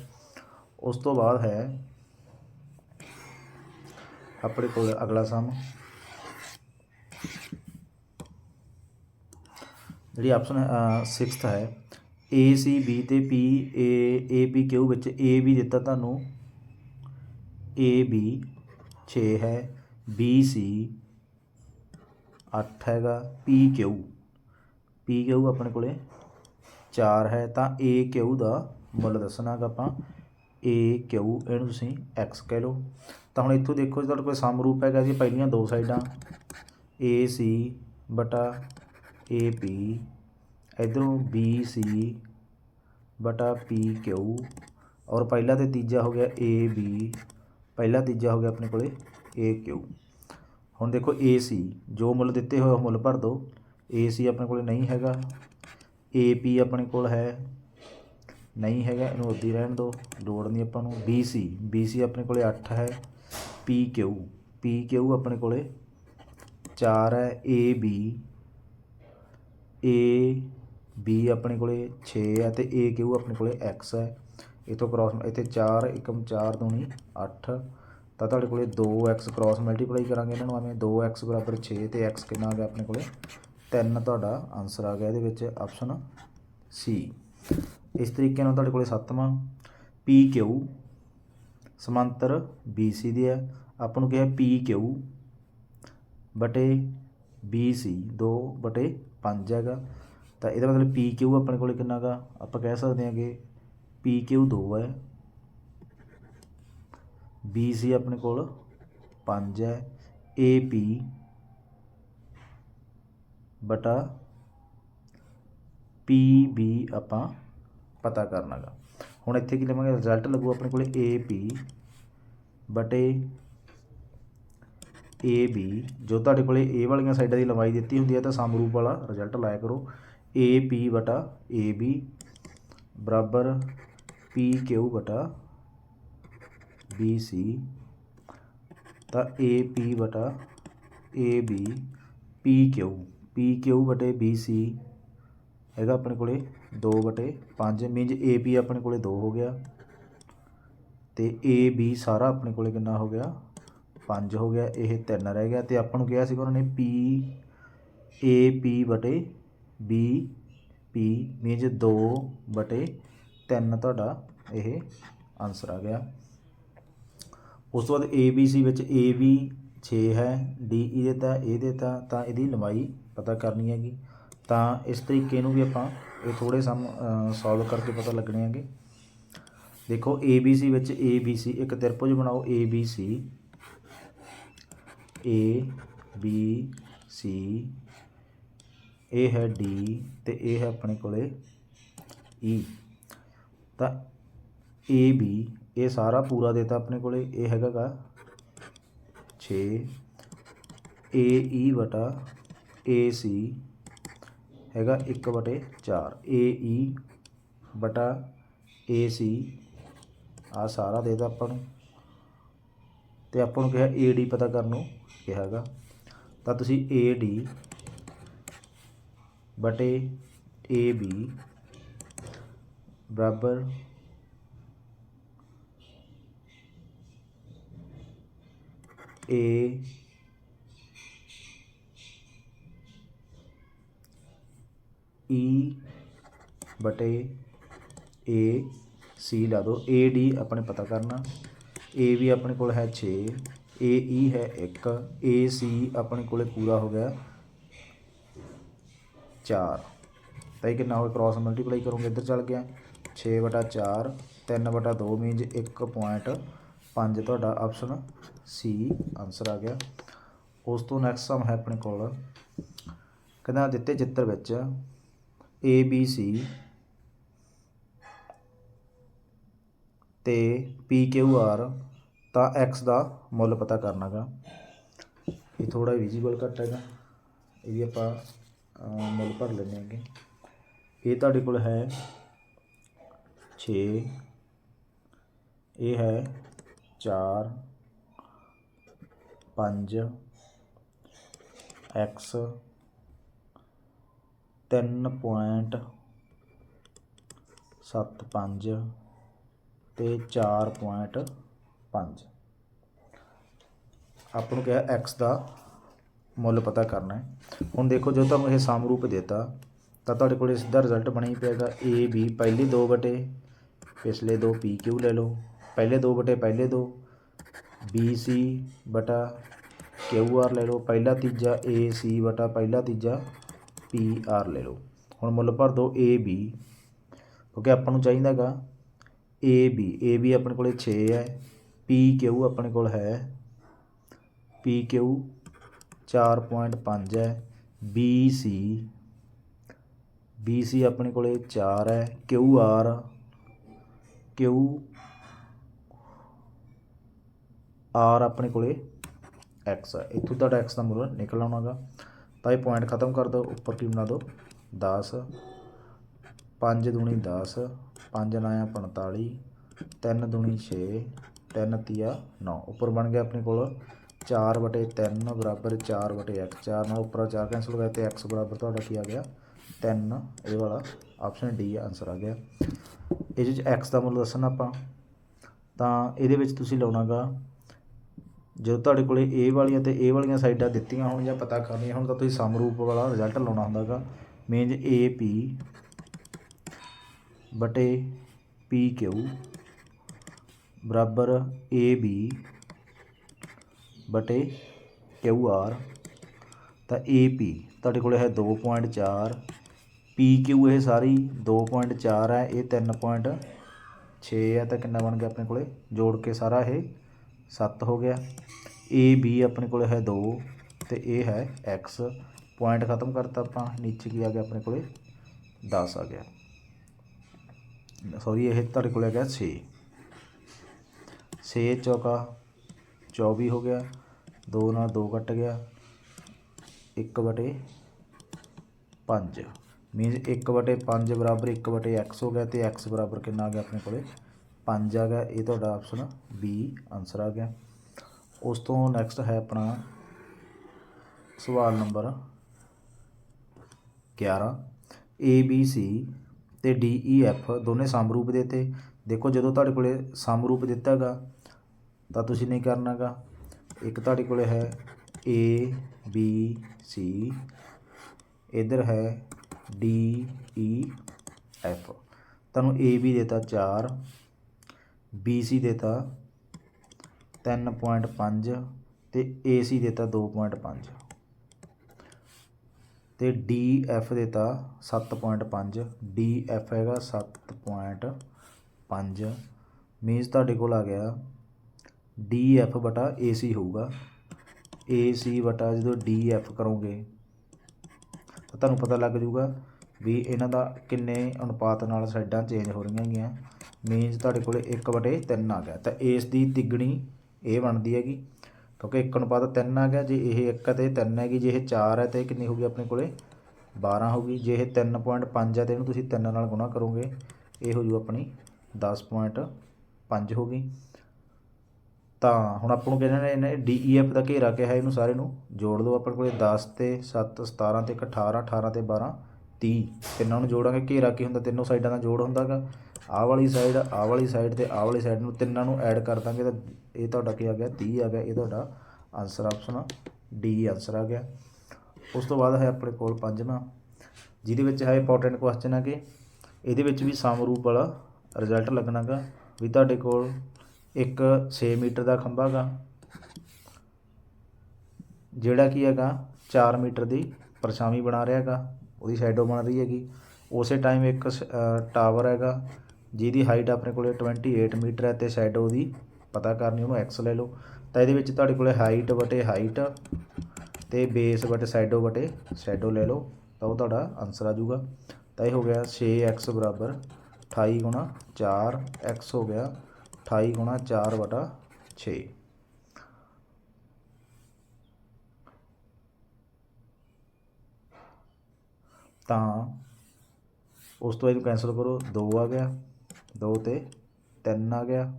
ਉਸ ਤੋਂ ਬਾਅਦ ਹੈ ਆਪਣੇ ਕੋਲ ਅਗਲਾ ਸਮ ਜਿਹੜੀ ਆਪਸ਼ਨ 6th ਹੈ। A, C, B ਤੇ P, A A, P Q ਵਿੱਚ A ਵੀ ਦਿੱਤਾ ਤੁਹਾਨੂੰ? A, B 6 ਹੈ, B, C 8 ਹੈਗਾ, P Q P Q ਆਪਣੇ ਕੋਲੇ? 4 ਹੈ ਤਾਂ A Q ਦਾ ਮੁੱਲ ਦੱਸਣਾਗਾ ਆਪਾਂ। A Q ਇਹਨੂੰ ਤੁਸੀਂ X ਕਹਿ ਲਓ। ਤਾਂ ਹੁਣ ਇੱਥੋਂ ਦੇਖੋ ਜੀ, ਤੁਹਾਡੇ ਕੋਲ ਸਮਰੂਪ ਹੈਗਾ ਜੀ, ਪਹਿਲੀਆਂ ਦੋ ਸਾਈਡਾਂ। A, C, ਬਟਾ ਏ ਪੀ ਇਧਰੋਂ ਬੀ ਸੀ ਬਟਾ ਪੀ ਕਿਊ। ਔਰ ਪਹਿਲਾ ਤੇ ਤੀਜਾ ਹੋ ਗਿਆ ਏ ਬੀ ਪਹਿਲਾ ਤੀਜਾ ਹੋ ਗਿਆ ਆਪਣੇ ਕੋਲੇ ਏ ਕਿਊ। ਹੁਣ ਦੇਖੋ ਏ ਸੀ ਜੋ ਮੁੱਲ ਦਿੱਤੇ ਹੋਏ ਉਹ ਮੁੱਲ ਭਰ ਦਿਓ। ਏ ਸੀ ਆਪਣੇ ਕੋਲੇ ਨਹੀਂ ਹੈਗਾ। ਏ ਪੀ ਆਪਣੇ ਕੋਲ ਹੈ। ਨਹੀਂ ਹੈਗਾ, ਇਹਨੂੰ ਉੱਦੀ ਰਹਿਣ ਦਿਓ। ਲੋੜ ਨਹੀਂ ਆਪਾਂ ਨੂੰ। ਬੀ ਸੀ ਬੀ ਸੀ ਆਪਣੇ ਕੋਲੇ 8 ਹੈ। ਪੀ ਕਿਊ? ਪੀ ਕਿਊ ਆਪਣੇ ਕੋਲੇ? 4 ਹੈ। ਏ ਬੀ ਏ ਬੀ ਆਪਣੇ ਕੋਲੇ 6 ਹੈ ਤੇ ਏ ਕਿਊ ਆਪਣੇ ਕੋਲੇ x ਹੈ। ਇਥੋਂ ਕ੍ਰਾਸ ਇੱਥੇ 4 1 4 ਦੂਣੀ 8 ਤਾਂ ਤੁਹਾਡੇ ਕੋਲੇ 2x ਕ੍ਰਾਸ ਮਲਟੀਪਲਾਈ ਕਰਾਂਗੇ ਇਹਨਾਂ ਨੂੰ, ਐਵੇਂ 2x ਬਰਾਬਰ 6 ਤੇ x ਕਿੰਨਾ ਆ ਗਿਆ ਆਪਣੇ ਕੋਲੇ? 3 ਤੁਹਾਡਾ ਆਨਸਰ ਆ ਗਿਆ ਇਹਦੇ ਵਿੱਚ ਆਪਸ਼ਨ ਸੀ ਇਸ ਤਰੀਕੇ ਨਾਲ ਤੁਹਾਡੇ ਕੋਲੇ ਸੱਤਵਾਂ ਪੀ ਕਿਊ। ਸਮਾਂਤਰ BC ਦੀ ਹੈ ਆਪਾਂ ਨੂੰ ਕਿਹਾ ਪੀ ਕਿਊ। ਬਟੇ BC 2 ਬਟੇ 5 ਹੈਗਾ। ਤਾਂ ਇਹਦਾ ਮਤਲਬ ਪੀ ਕਿਊ ਆਪਣੇ ਕੋਲੇ ਕਿੰਨਾ ਗਾ? ਆਪਾਂ ਕਹਿ ਸਕਦੇ ਹਾਂ ਕਿ ਪੀ ਕਿਊ 2 ਹੈ। ਬੀ ਸੀ ਆਪਣੇ ਕੋਲ 5 ਹੈ। ਏ ਪੀ ਬਟਾ ਪੀ ਬੀ ਆਪਾਂ ਪਤਾ ਕਰਨਾ ਗਾ ਹੁਣ ਇੱਥੇ ਕੀ ਲਵਾਂਗੇ ਰਿਜ਼ਲਟ ਲੱਗੂ ਆਪਣੇ ਕੋਲੇ ਏ ਪੀ ਬਟੇ ਏ ਬੀ ਜੋ ਤੁਹਾਡੇ ਕੋਲੇ ਏ ਵਾਲੀਆਂ ਸਾਈਡਾਂ ਦੀ ਲੰਬਾਈ ਦਿੱਤੀ ਹੁੰਦੀ ਹੈ ਤਾਂ ਸਮਰੂਪ ਵਾਲਾ ਰਿਜ਼ਲਟ ਲਾਇਆ ਕਰੋ। ਏ ਪੀ ਬਟਾ ਏ ਬੀ ਬਰਾਬਰ ਪੀ ਕਿਊ ਬਟਾ ਬੀ ਸੀ ਤਾਂ ਏ ਪੀ ਬਟਾ A B P Q P Q ਬਟੇ B C ਹੈਗਾ ਆਪਣੇ ਕੋਲੇ 2 ਬਟੇ 5 ਮੀਨਜ ਏ ਪੀ ਆਪਣੇ ਕੋਲੇ 2 ਹੋ ਗਿਆ ਤੇ ਏ ਬੀ ਸਾਰਾ ਆਪਣੇ ਕੋਲੇ ਕਿੰਨਾ ਹੋ ਗਿਆ? 5 ਹੋ ਗਿਆ, ਇਹ 3 ਰਹਿ ਗਿਆ ਤੇ ਆਪਾਂ ਨੂੰ ਕਿਹਾ ਸੀਗਾ ਉਹਨਾਂ ਨੇ ਪੀ ਏ ਪੀ ਬਟੇ ਬੀ ਪੀ ਮੀਨਜ 2 ਬਟੇ 3 ਤੁਹਾਡਾ ਇਹ ਆਨਸਰ ਆ ਗਿਆ। ਉਸ ਤੋਂ ਬਾਅਦ ਏ ਬੀ ਸੀ ਵਿੱਚ ਏ ਬੀ 6 ਹੈ ਡੀ ਈ e ਦਿੱਤਾ ਇਹ ਦਿੱਤਾ, ਤਾਂ ਇਹਦੀ ਲੰਬਾਈ ਪਤਾ ਕਰਨੀ ਹੈਗੀ। ਤਾਂ ਇਸ ਤਰੀਕੇ ਨੂੰ ਵੀ ਆਪਾਂ ਇਹ ਥੋੜੇ ਸਮ ਸੋਲਵ ਕਰਕੇ ਪਤਾ ਲੱਗਣੇ ਹੈਗੇ। ਦੇਖੋ ਏ ਬੀ ਸੀ ਵਿੱਚ ਏ ਬੀ ਸੀ ਇੱਕ ਤਿਰਭੁਜ ਬਣਾਓ। ਏ ਬੀ ਸੀ ਏ ਬੀ ਸੀ ਇਹ ਹੈ ਡੀ ਤੇ ਇਹ ਹੈ ਆਪਣੇ ਕੋਲੇ ਈ ਤਾਂ ਏ ਬੀ ਇਹ ਸਾਰਾ ਪੂਰਾ ਦੇਤਾ ਆਪਣੇ ਕੋਲੇ। ਇਹ ਹੈਗਾ ਗਾ 6 ਏ ਈ ਵਟਾ ਏ ਸੀ ਹੈਗਾ 1 ਬਟੇ 4 ਏ ਈ ਬਟਾ ਏ ਸੀ ਆ ਸਾਰਾ ਦੇਤਾ ਆਪਾਂ ਨੂੰ। ਤੇ ਆਪਾਂ ਨੂੰ ਕਿਹਾ ਏ ਡੀ ਪਤਾ ਕਰਨ ਨੂੰ ਕਿਹਾ ਹੈਗਾ। ਤਾਂ ਤੁਸੀਂ ਏ ਡੀ ਬਟੇ ਏ ਬੀ ਬਰਾਬਰ ਏ ਈ ਬਟੇ ਏ ਸੀ ਲਾ ਦਿਓ ਏ ਡੀ ਆਪਣੇ ਪਤਾ ਕਰਨਾ। ਏ ਵੀ ਆਪਣੇ ਕੋਲ ਹੈ 6 ਏ ਈ ਹੈ 1 ਏ ਸੀ ਆਪਣੇ ਕੋਲੇ ਪੂਰਾ ਹੋ ਗਿਆ 4 ਤਾਂ ਇਹ ਕਿੰਨਾ ਹੋਇਆ ਕ੍ਰਾਸ ਮਲਟੀਪਲਾਈ ਕਰੋਗੇ, ਇੱਧਰ ਚੱਲ ਗਿਆ। 6 ਬਟਾ 4 3 ਬਟਾ 2 ਮੀਨਜ਼ 1.5 ਤੁਹਾਡਾ ਆਪਸ਼ਨ ਸੀ ਆਨਸਰ ਆ ਗਿਆ। ਉਸ ਤੋਂ ਨੈਕਸਟ ਸਮ ਹੈ ਆਪਣੇ ਕੋਲ। ਕਹਿੰਦਾ ਦਿੱਤੇ ਚਿੱਤਰ ਵਿੱਚ ਏ ਬੀ ਸੀ ਅਤੇ ਪੀ Q ਆਰ ਤਾਂ ਐਕਸ ਦਾ ਮੁੱਲ ਪਤਾ ਕਰਨਾ ਗਾ। ਇਹ ਥੋੜ੍ਹਾ ਵਿਜ਼ੀਬਲ ਘੱਟ ਹੈਗਾ। ਇਹ ਵੀ ਆਪਾਂ ਮੁੱਲ ਭਰ ਲੈਂਦੇ ਹਾਂਗੇ। ਇਹ ਤੁਹਾਡੇ ਕੋਲ ਹੈ 6 ਇਹ ਹੈ 4 5 ਤਿੰਨ ਪੁਆਇੰਟ x 3.75 ਤੇ 4.5 ਆਪਾਂ ਨੂੰ ਕਿਹਾ x ਦਾ ਮੁੱਲ ਪਤਾ ਕਰਨਾ ਹੈ। ਹੁਣ ਦੇਖੋ, ਜੋ ਤੁਹਾਨੂੰ ਇਹ ਸਮਰੂਪ ਦਿੱਤਾ, ਤਾਂ ਤੁਹਾਡੇ ਕੋਲ ਇਸ ਦਾ ਰਿਜ਼ਲਟ ਬਣੀ ਪਿਆਗਾ a, b, ਪਹਿਲੇ ਦੋ ਬਟੇ, ਪਿਛਲੇ ਦੋ p, q ਲੈ ਲਓ। ਪਹਿਲੇ ਦੋ ਬਟੇ, ਪਹਿਲੇ ਦੋ। B, c ਬਟਾ q r ਲੈ ਲਓ। ਪਹਿਲਾ ਤੀਜਾ a, c ਬਟਾ ਪਹਿਲਾ ਤੀਜਾ ਪੀ ਆਰ ਲੈ ਲਓ। ਹੁਣ ਮੁੱਲ ਭਰ ਦਿਓ ਏ ਬੀ। ਕਿਉਂਕਿ ਆਪਾਂ ਨੂੰ ਚਾਹੀਦਾਗਾ ਏ ਬੀ। ਏ ਬੀ ਆਪਣੇ ਕੋਲੇ 6 ਹੈ ਪੀ q ਆਪਣੇ ਕੋਲ ਹੈ। p q 4.5 ਹੈ ਬੀ ਸੀ। ਬੀ ਸੀ ਆਪਣੇ ਕੋਲੇ 4 ਹੈ ਕਿਊ ਆਰ। ਕਿਊ ਆਰ ਆਪਣੇ ਕੋਲੇ ਐਕਸ ਹੈ ਇੱਥੋਂ ਤੁਹਾਡਾ ਐਕਸ ਦਾ ਮੁੱਲ ਨਿਕਲ ਆਉਣਾਗਾ ਤਾਂ ਇਹ ਪੁਆਇੰਟ ਖਤਮ ਕਰ ਦਿਓ, ਉੱਪਰ ਕੀ ਬਣਾ ਦਿਓ? 10 5 ਦੂਣੀ 10 5 ਨਾਇਆ 45 3 ਦੂਣੀ 6 3 ਤੀਆ 9 ਉੱਪਰ ਬਣ ਗਿਆ ਆਪਣੇ ਕੋਲ 4 ਬਟੇ 3 ਬਰਾਬਰ 4 ਬਟੇ x 4 ਨਾਲ ਉੱਪਰ 4 ਕੈਂਸਲ ਹੋ ਗਿਆ ਤੇ x ਬਰਾਬਰ ਤੁਹਾਡਾ ਕੀ ਆ ਗਿਆ? 3 ਇਹ ਵਾਲਾ ਆਪਸ਼ਨ ਡੀ ਆਨਸਰ ਆ ਗਿਆ। ਇਹਦੇ ਵਿੱਚ x ਦਾ ਮੁੱਲ ਦੱਸਣਾ ਆਪਾਂ। ਤਾਂ ਇਹਦੇ ਵਿੱਚ ਤੁਸੀਂ ਲਾਉਣਾਗਾ ਜਦੋਂ ਤੁਹਾਡੇ ਕੋਲ A ਵਾਲੀਆਂ ਅਤੇ A ਵਾਲੀਆਂ ਸਾਈਡਾਂ ਦਿੱਤੀਆਂ ਹੋਣ ਜਾਂ ਪਤਾ ਕਰਨੀਆਂ ਹੋਣ, ਤਾਂ ਤੁਸੀਂ ਸਮਰੂਪ ਵਾਲਾ ਰਿਜ਼ਲਟ ਲਾਉਣਾ ਹੁੰਦਾ ਗਾ। ਹੁੰਦਾਗਾ ਏ ਪੀ ਬਟੇ ਪੀ PQ ਬਰਾਬਰ ਏ ਬੀ ਬਟੇ ਕਿਊ ਆਰ ਤਾਂ ਏ ਪੀ ਤੁਹਾਡੇ ਕੋਲ ਹੈ 2.4 ਕਿਊ ਇਹ ਸਾਰੀ 2.4 ਹੈ, ਇਹ 3.6 ਹੈ, ਤਾਂ ਕਿੰਨਾ ਬਣ ਗਿਆ ਆਪਣੇ ਕੋਲੇ? ਜੋੜ ਕੇ ਸਾਰਾ ਇਹ 7 ਹੋ ਗਿਆ। AB ਆਪਣੇ ਕੋਲੇ ਹੈ 2 ਤੇ ਇਹ ਹੈ X ਪੁਆਇੰਟ ਖਤਮ ਕਰਤਾ ਆਪਾਂ, ਨੀਚੇ ਕੀ ਆ ਗਿਆ ਆਪਣੇ ਕੋਲੇ? 10 ਆ ਗਿਆ। ਸੌਰੀ ਇਹ ਤੁਹਾਡੇ ਕੋਲ ਹੈਗਾ 6 6 ਚੌਕਾ 24 ਹੋ ਗਿਆ। 2 ਨਾਲ 2 ਕੱਟ ਗਿਆ। 1 ਬਟੇ 5 ਮੀਨਸ 1 ਬਟੇ 5 ਬਰਾਬਰ 1 ਬਟੇ x ਹੋ ਗਿਆ ਤੇ x ਬਰਾਬਰ ਕਿੰਨਾ ਆ ਗਿਆ ਆਪਣੇ ਕੋਲੇ? ਪੰਜ ਆ ਗਿਆ, ਇਹ ਤੁਹਾਡਾ ਆਪਸ਼ਨ ਬੀ ਆਨਸਰ ਆ ਗਿਆ। ਉਸ ਤੋਂ ਨੈਕਸਟ ਹੈ ਆਪਣਾ ਸਵਾਲ ਨੰਬਰ 11 ਏ ਬੀ ਸੀ ਤੇ ਡੀ ਈ e, F ਦੋਨੇ ਸਮਰੂਪ ਦੇ ਤੇ ਦੇਖੋ ਜਦੋਂ ਤੁਹਾਡੇ ਕੋਲੇ ਸਮਰੂਪ ਦਿੱਤਾ ਹੈਗਾ ਤਾਂ ਤੁਸੀਂ ਨਹੀਂ ਕਰਨਾਗਾ ਇੱਕ ਤੁਹਾਡੇ ਕੋਲੇ ਹੈ ਏ ਬੀ ਸੀ ਇਧਰ ਹੈ ਡੀ ਈ e, F ਤੁਹਾਨੂੰ ਏ B ਦਿੱਤਾ 4 ਬੀ ਸੀ ਦੇਤਾ ਤਿੰਨ ਪੁਆਇੰਟ ਪੰਜ ਅਤੇ ਏ ਸੀ ਦੇਤਾ ਦੋ ਪੁਆਇੰਟ ਪੰਜ। ਅਤੇ ਡੀ ਐਫ ਦਿੱਤਾ 7.5 ਡੀ ਐਫ ਹੈਗਾ 7.5 ਮੀਨਸ ਤੁਹਾਡੇ ਕੋਲ ਆ ਗਿਆ। ਡੀ ਐਫ ਬਟਾ ਏ ਸੀ ਹੋਊਗਾ। ਏ ਸੀ ਬਟਾ ਜਦੋਂ ਡੀ ਐਫ ਕਰੋਗੇ ਤਾਂ ਤੁਹਾਨੂੰ ਪਤਾ ਲੱਗ ਜਾਊਗਾ ਵੀ ਇਹਨਾਂ ਦਾ ਕਿੰਨੇ ਅਨੁਪਾਤ ਨਾਲ ਸਾਈਡਾਂ ਚੇਂਜ ਹੋ ਰਹੀਆਂ ਹੈਗੀਆਂ। ਮੀਨਸ ਤੁਹਾਡੇ ਕੋਲੇ 1 ਬਟੇ 3 ਆ ਗਿਆ। ਤਾਂ ਇਸ ਦੀ ਤਿੱਗਣੀ ਇਹ ਬਣਦੀ ਹੈਗੀ। ਕਿਉਂਕਿ 1 ਅਨੁਪਾਤ 3 ਆ ਗਿਆ। ਜੇ ਇਹ 1 ਤੇ 3 ਹੈਗੀ, ਜੇ ਇਹ 4 ਹੈ ਤੇ ਕਿੰਨੀ ਹੋਗੀ ਆਪਣੇ ਕੋਲੇ? 12 ਹੋਗੀ ਜੇ ਇਹ 3.5 ਹੈ ਤੇ ਇਹਨੂੰ ਤੁਸੀਂ 3 ਨਾਲ ਗੁਣਾ ਕਰੋਗੇ। ਇਹ ਹੋ ਜੂ ਆਪਣੀ 10.5 ਹੋਗੀ ਤਾਂ ਹੁਣ ਆਪਾਂ ਨੂੰ ਕਹਿੰਦੇ ਨੇ ਇਹਨੇ DEF ਦਾ ਘੇਰਾ ਕਿਹਾ ਇਹਨੂੰ ਸਾਰੇ ਨੂੰ। ਜੋੜ ਦਿਓ ਆਪਣੇ ਕੋਲੇ 10 ਤੇ 7 17 ਤੇ 18 18 ਤੇ 12 30 ਤਿੰਨਾਂ ਨੂੰ ਜੋੜਾਂਗੇ, ਘੇਰਾ ਕੀ ਹੁੰਦਾ? ਤਿੰਨੋਂ ਸਾਈਡਾਂ ਦਾ ਜੋੜ ਹੁੰਦਾਗਾ। ਆਹ ਵਾਲੀ ਸਾਈਡ ਆਹ ਵਾਲੀ ਸਾਈਡ ਤੇ ਆਹ ਵਾਲੀ ਸਾਈਡ ਨੂੰ ਤਿੰਨਾਂ ਨੂੰ ਐਡ ਕਰ ਦਾਂਗੇ ਤਾਂ ਇਹ ਤੁਹਾਡਾ ਕੀ ਆ ਗਿਆ? 30 ਆ ਗਿਆ। ਇਹ ਤੁਹਾਡਾ ਆਨਸਰ ਆਪਸ਼ਨ ਡੀ ਆਨਸਰ ਆ ਗਿਆ। ਉਸ ਤੋਂ ਬਾਅਦ ਹੈ ਆਪਣੇ ਕੋਲ ਪੰਜਵਾਂ, ਜਿਹਦੇ ਵਿੱਚ ਹੈ ਇੰਪੋਰਟੈਂਟ ਕੁਐਸਚਨ ਹੈ ਕਿ ਇਹਦੇ ਵਿੱਚ ਵੀ ਸਮਰੂਪ ਵਾਲਾ ਰਿਜ਼ਲਟ ਲੱਗਣਾਗਾ। ਵੀ ਤੁਹਾਡੇ ਕੋਲ ਇੱਕ 6 ਮੀਟਰ ਦਾ ਖੰਭਾ ਗਾ ਜਿਹੜਾ ਕੀ ਹੈਗਾ? 4 ਮੀਟਰ ਦੀ ਪਰਛਾਵੀਂ ਬਣਾ ਰਿਹਾ ਹੈਗਾ ਉਹਦੀ ਸ਼ੈਡੋ ਬਣ ਰਹੀ ਹੈਗੀ। ਉਸੇ ਟਾਈਮ ਇੱਕ ਟਾਵਰ ਹੈਗਾ, ਜਿਹਦੀ ਹਾਈਟ ਆਪਣੇ ਕੋਲੇ 28 ਮੀਟਰ ਹੈ ਤੇ ਸ਼ੈਡੋ ਦੀ ਪਤਾ ਕਰਨੀ, ਉਹਨੂੰ ਐਕਸ ਲੈ ਲਓ। ਤਾਂ ਇਹਦੇ ਵਿੱਚ ਤੁਹਾਡੇ ਕੋਲੇ ਹਾਈਟ ਬਟੇ ਹਾਈਟ ਤੇ ਬੇਸ ਬਟੇ ਸ਼ੈਡੋ ਬਟੇ ਸ਼ੈਡੋ ਲੈ ਲਓ, ਤਾਂ ਉਹ ਤੁਹਾਡਾ ਆਨਸਰ ਆ ਜਾਊਗਾ। ਤਾਂ ਇਹ ਹੋ ਗਿਆ 6x ਬਰਾਬਰ 28 ਗੁਣਾ 4 x ਹੋ ਗਿਆ 28 ਗੁਣਾ 4 ਬਟਾ 6 ਤਾਂ ਉਸ ਤੋਂ ਇਹਨੂੰ ਕੈਂਸਲ ਕਰੋ। 2 ਆ ਗਿਆ। 2 ਤੇ 3 ਆ ਗਿਆ।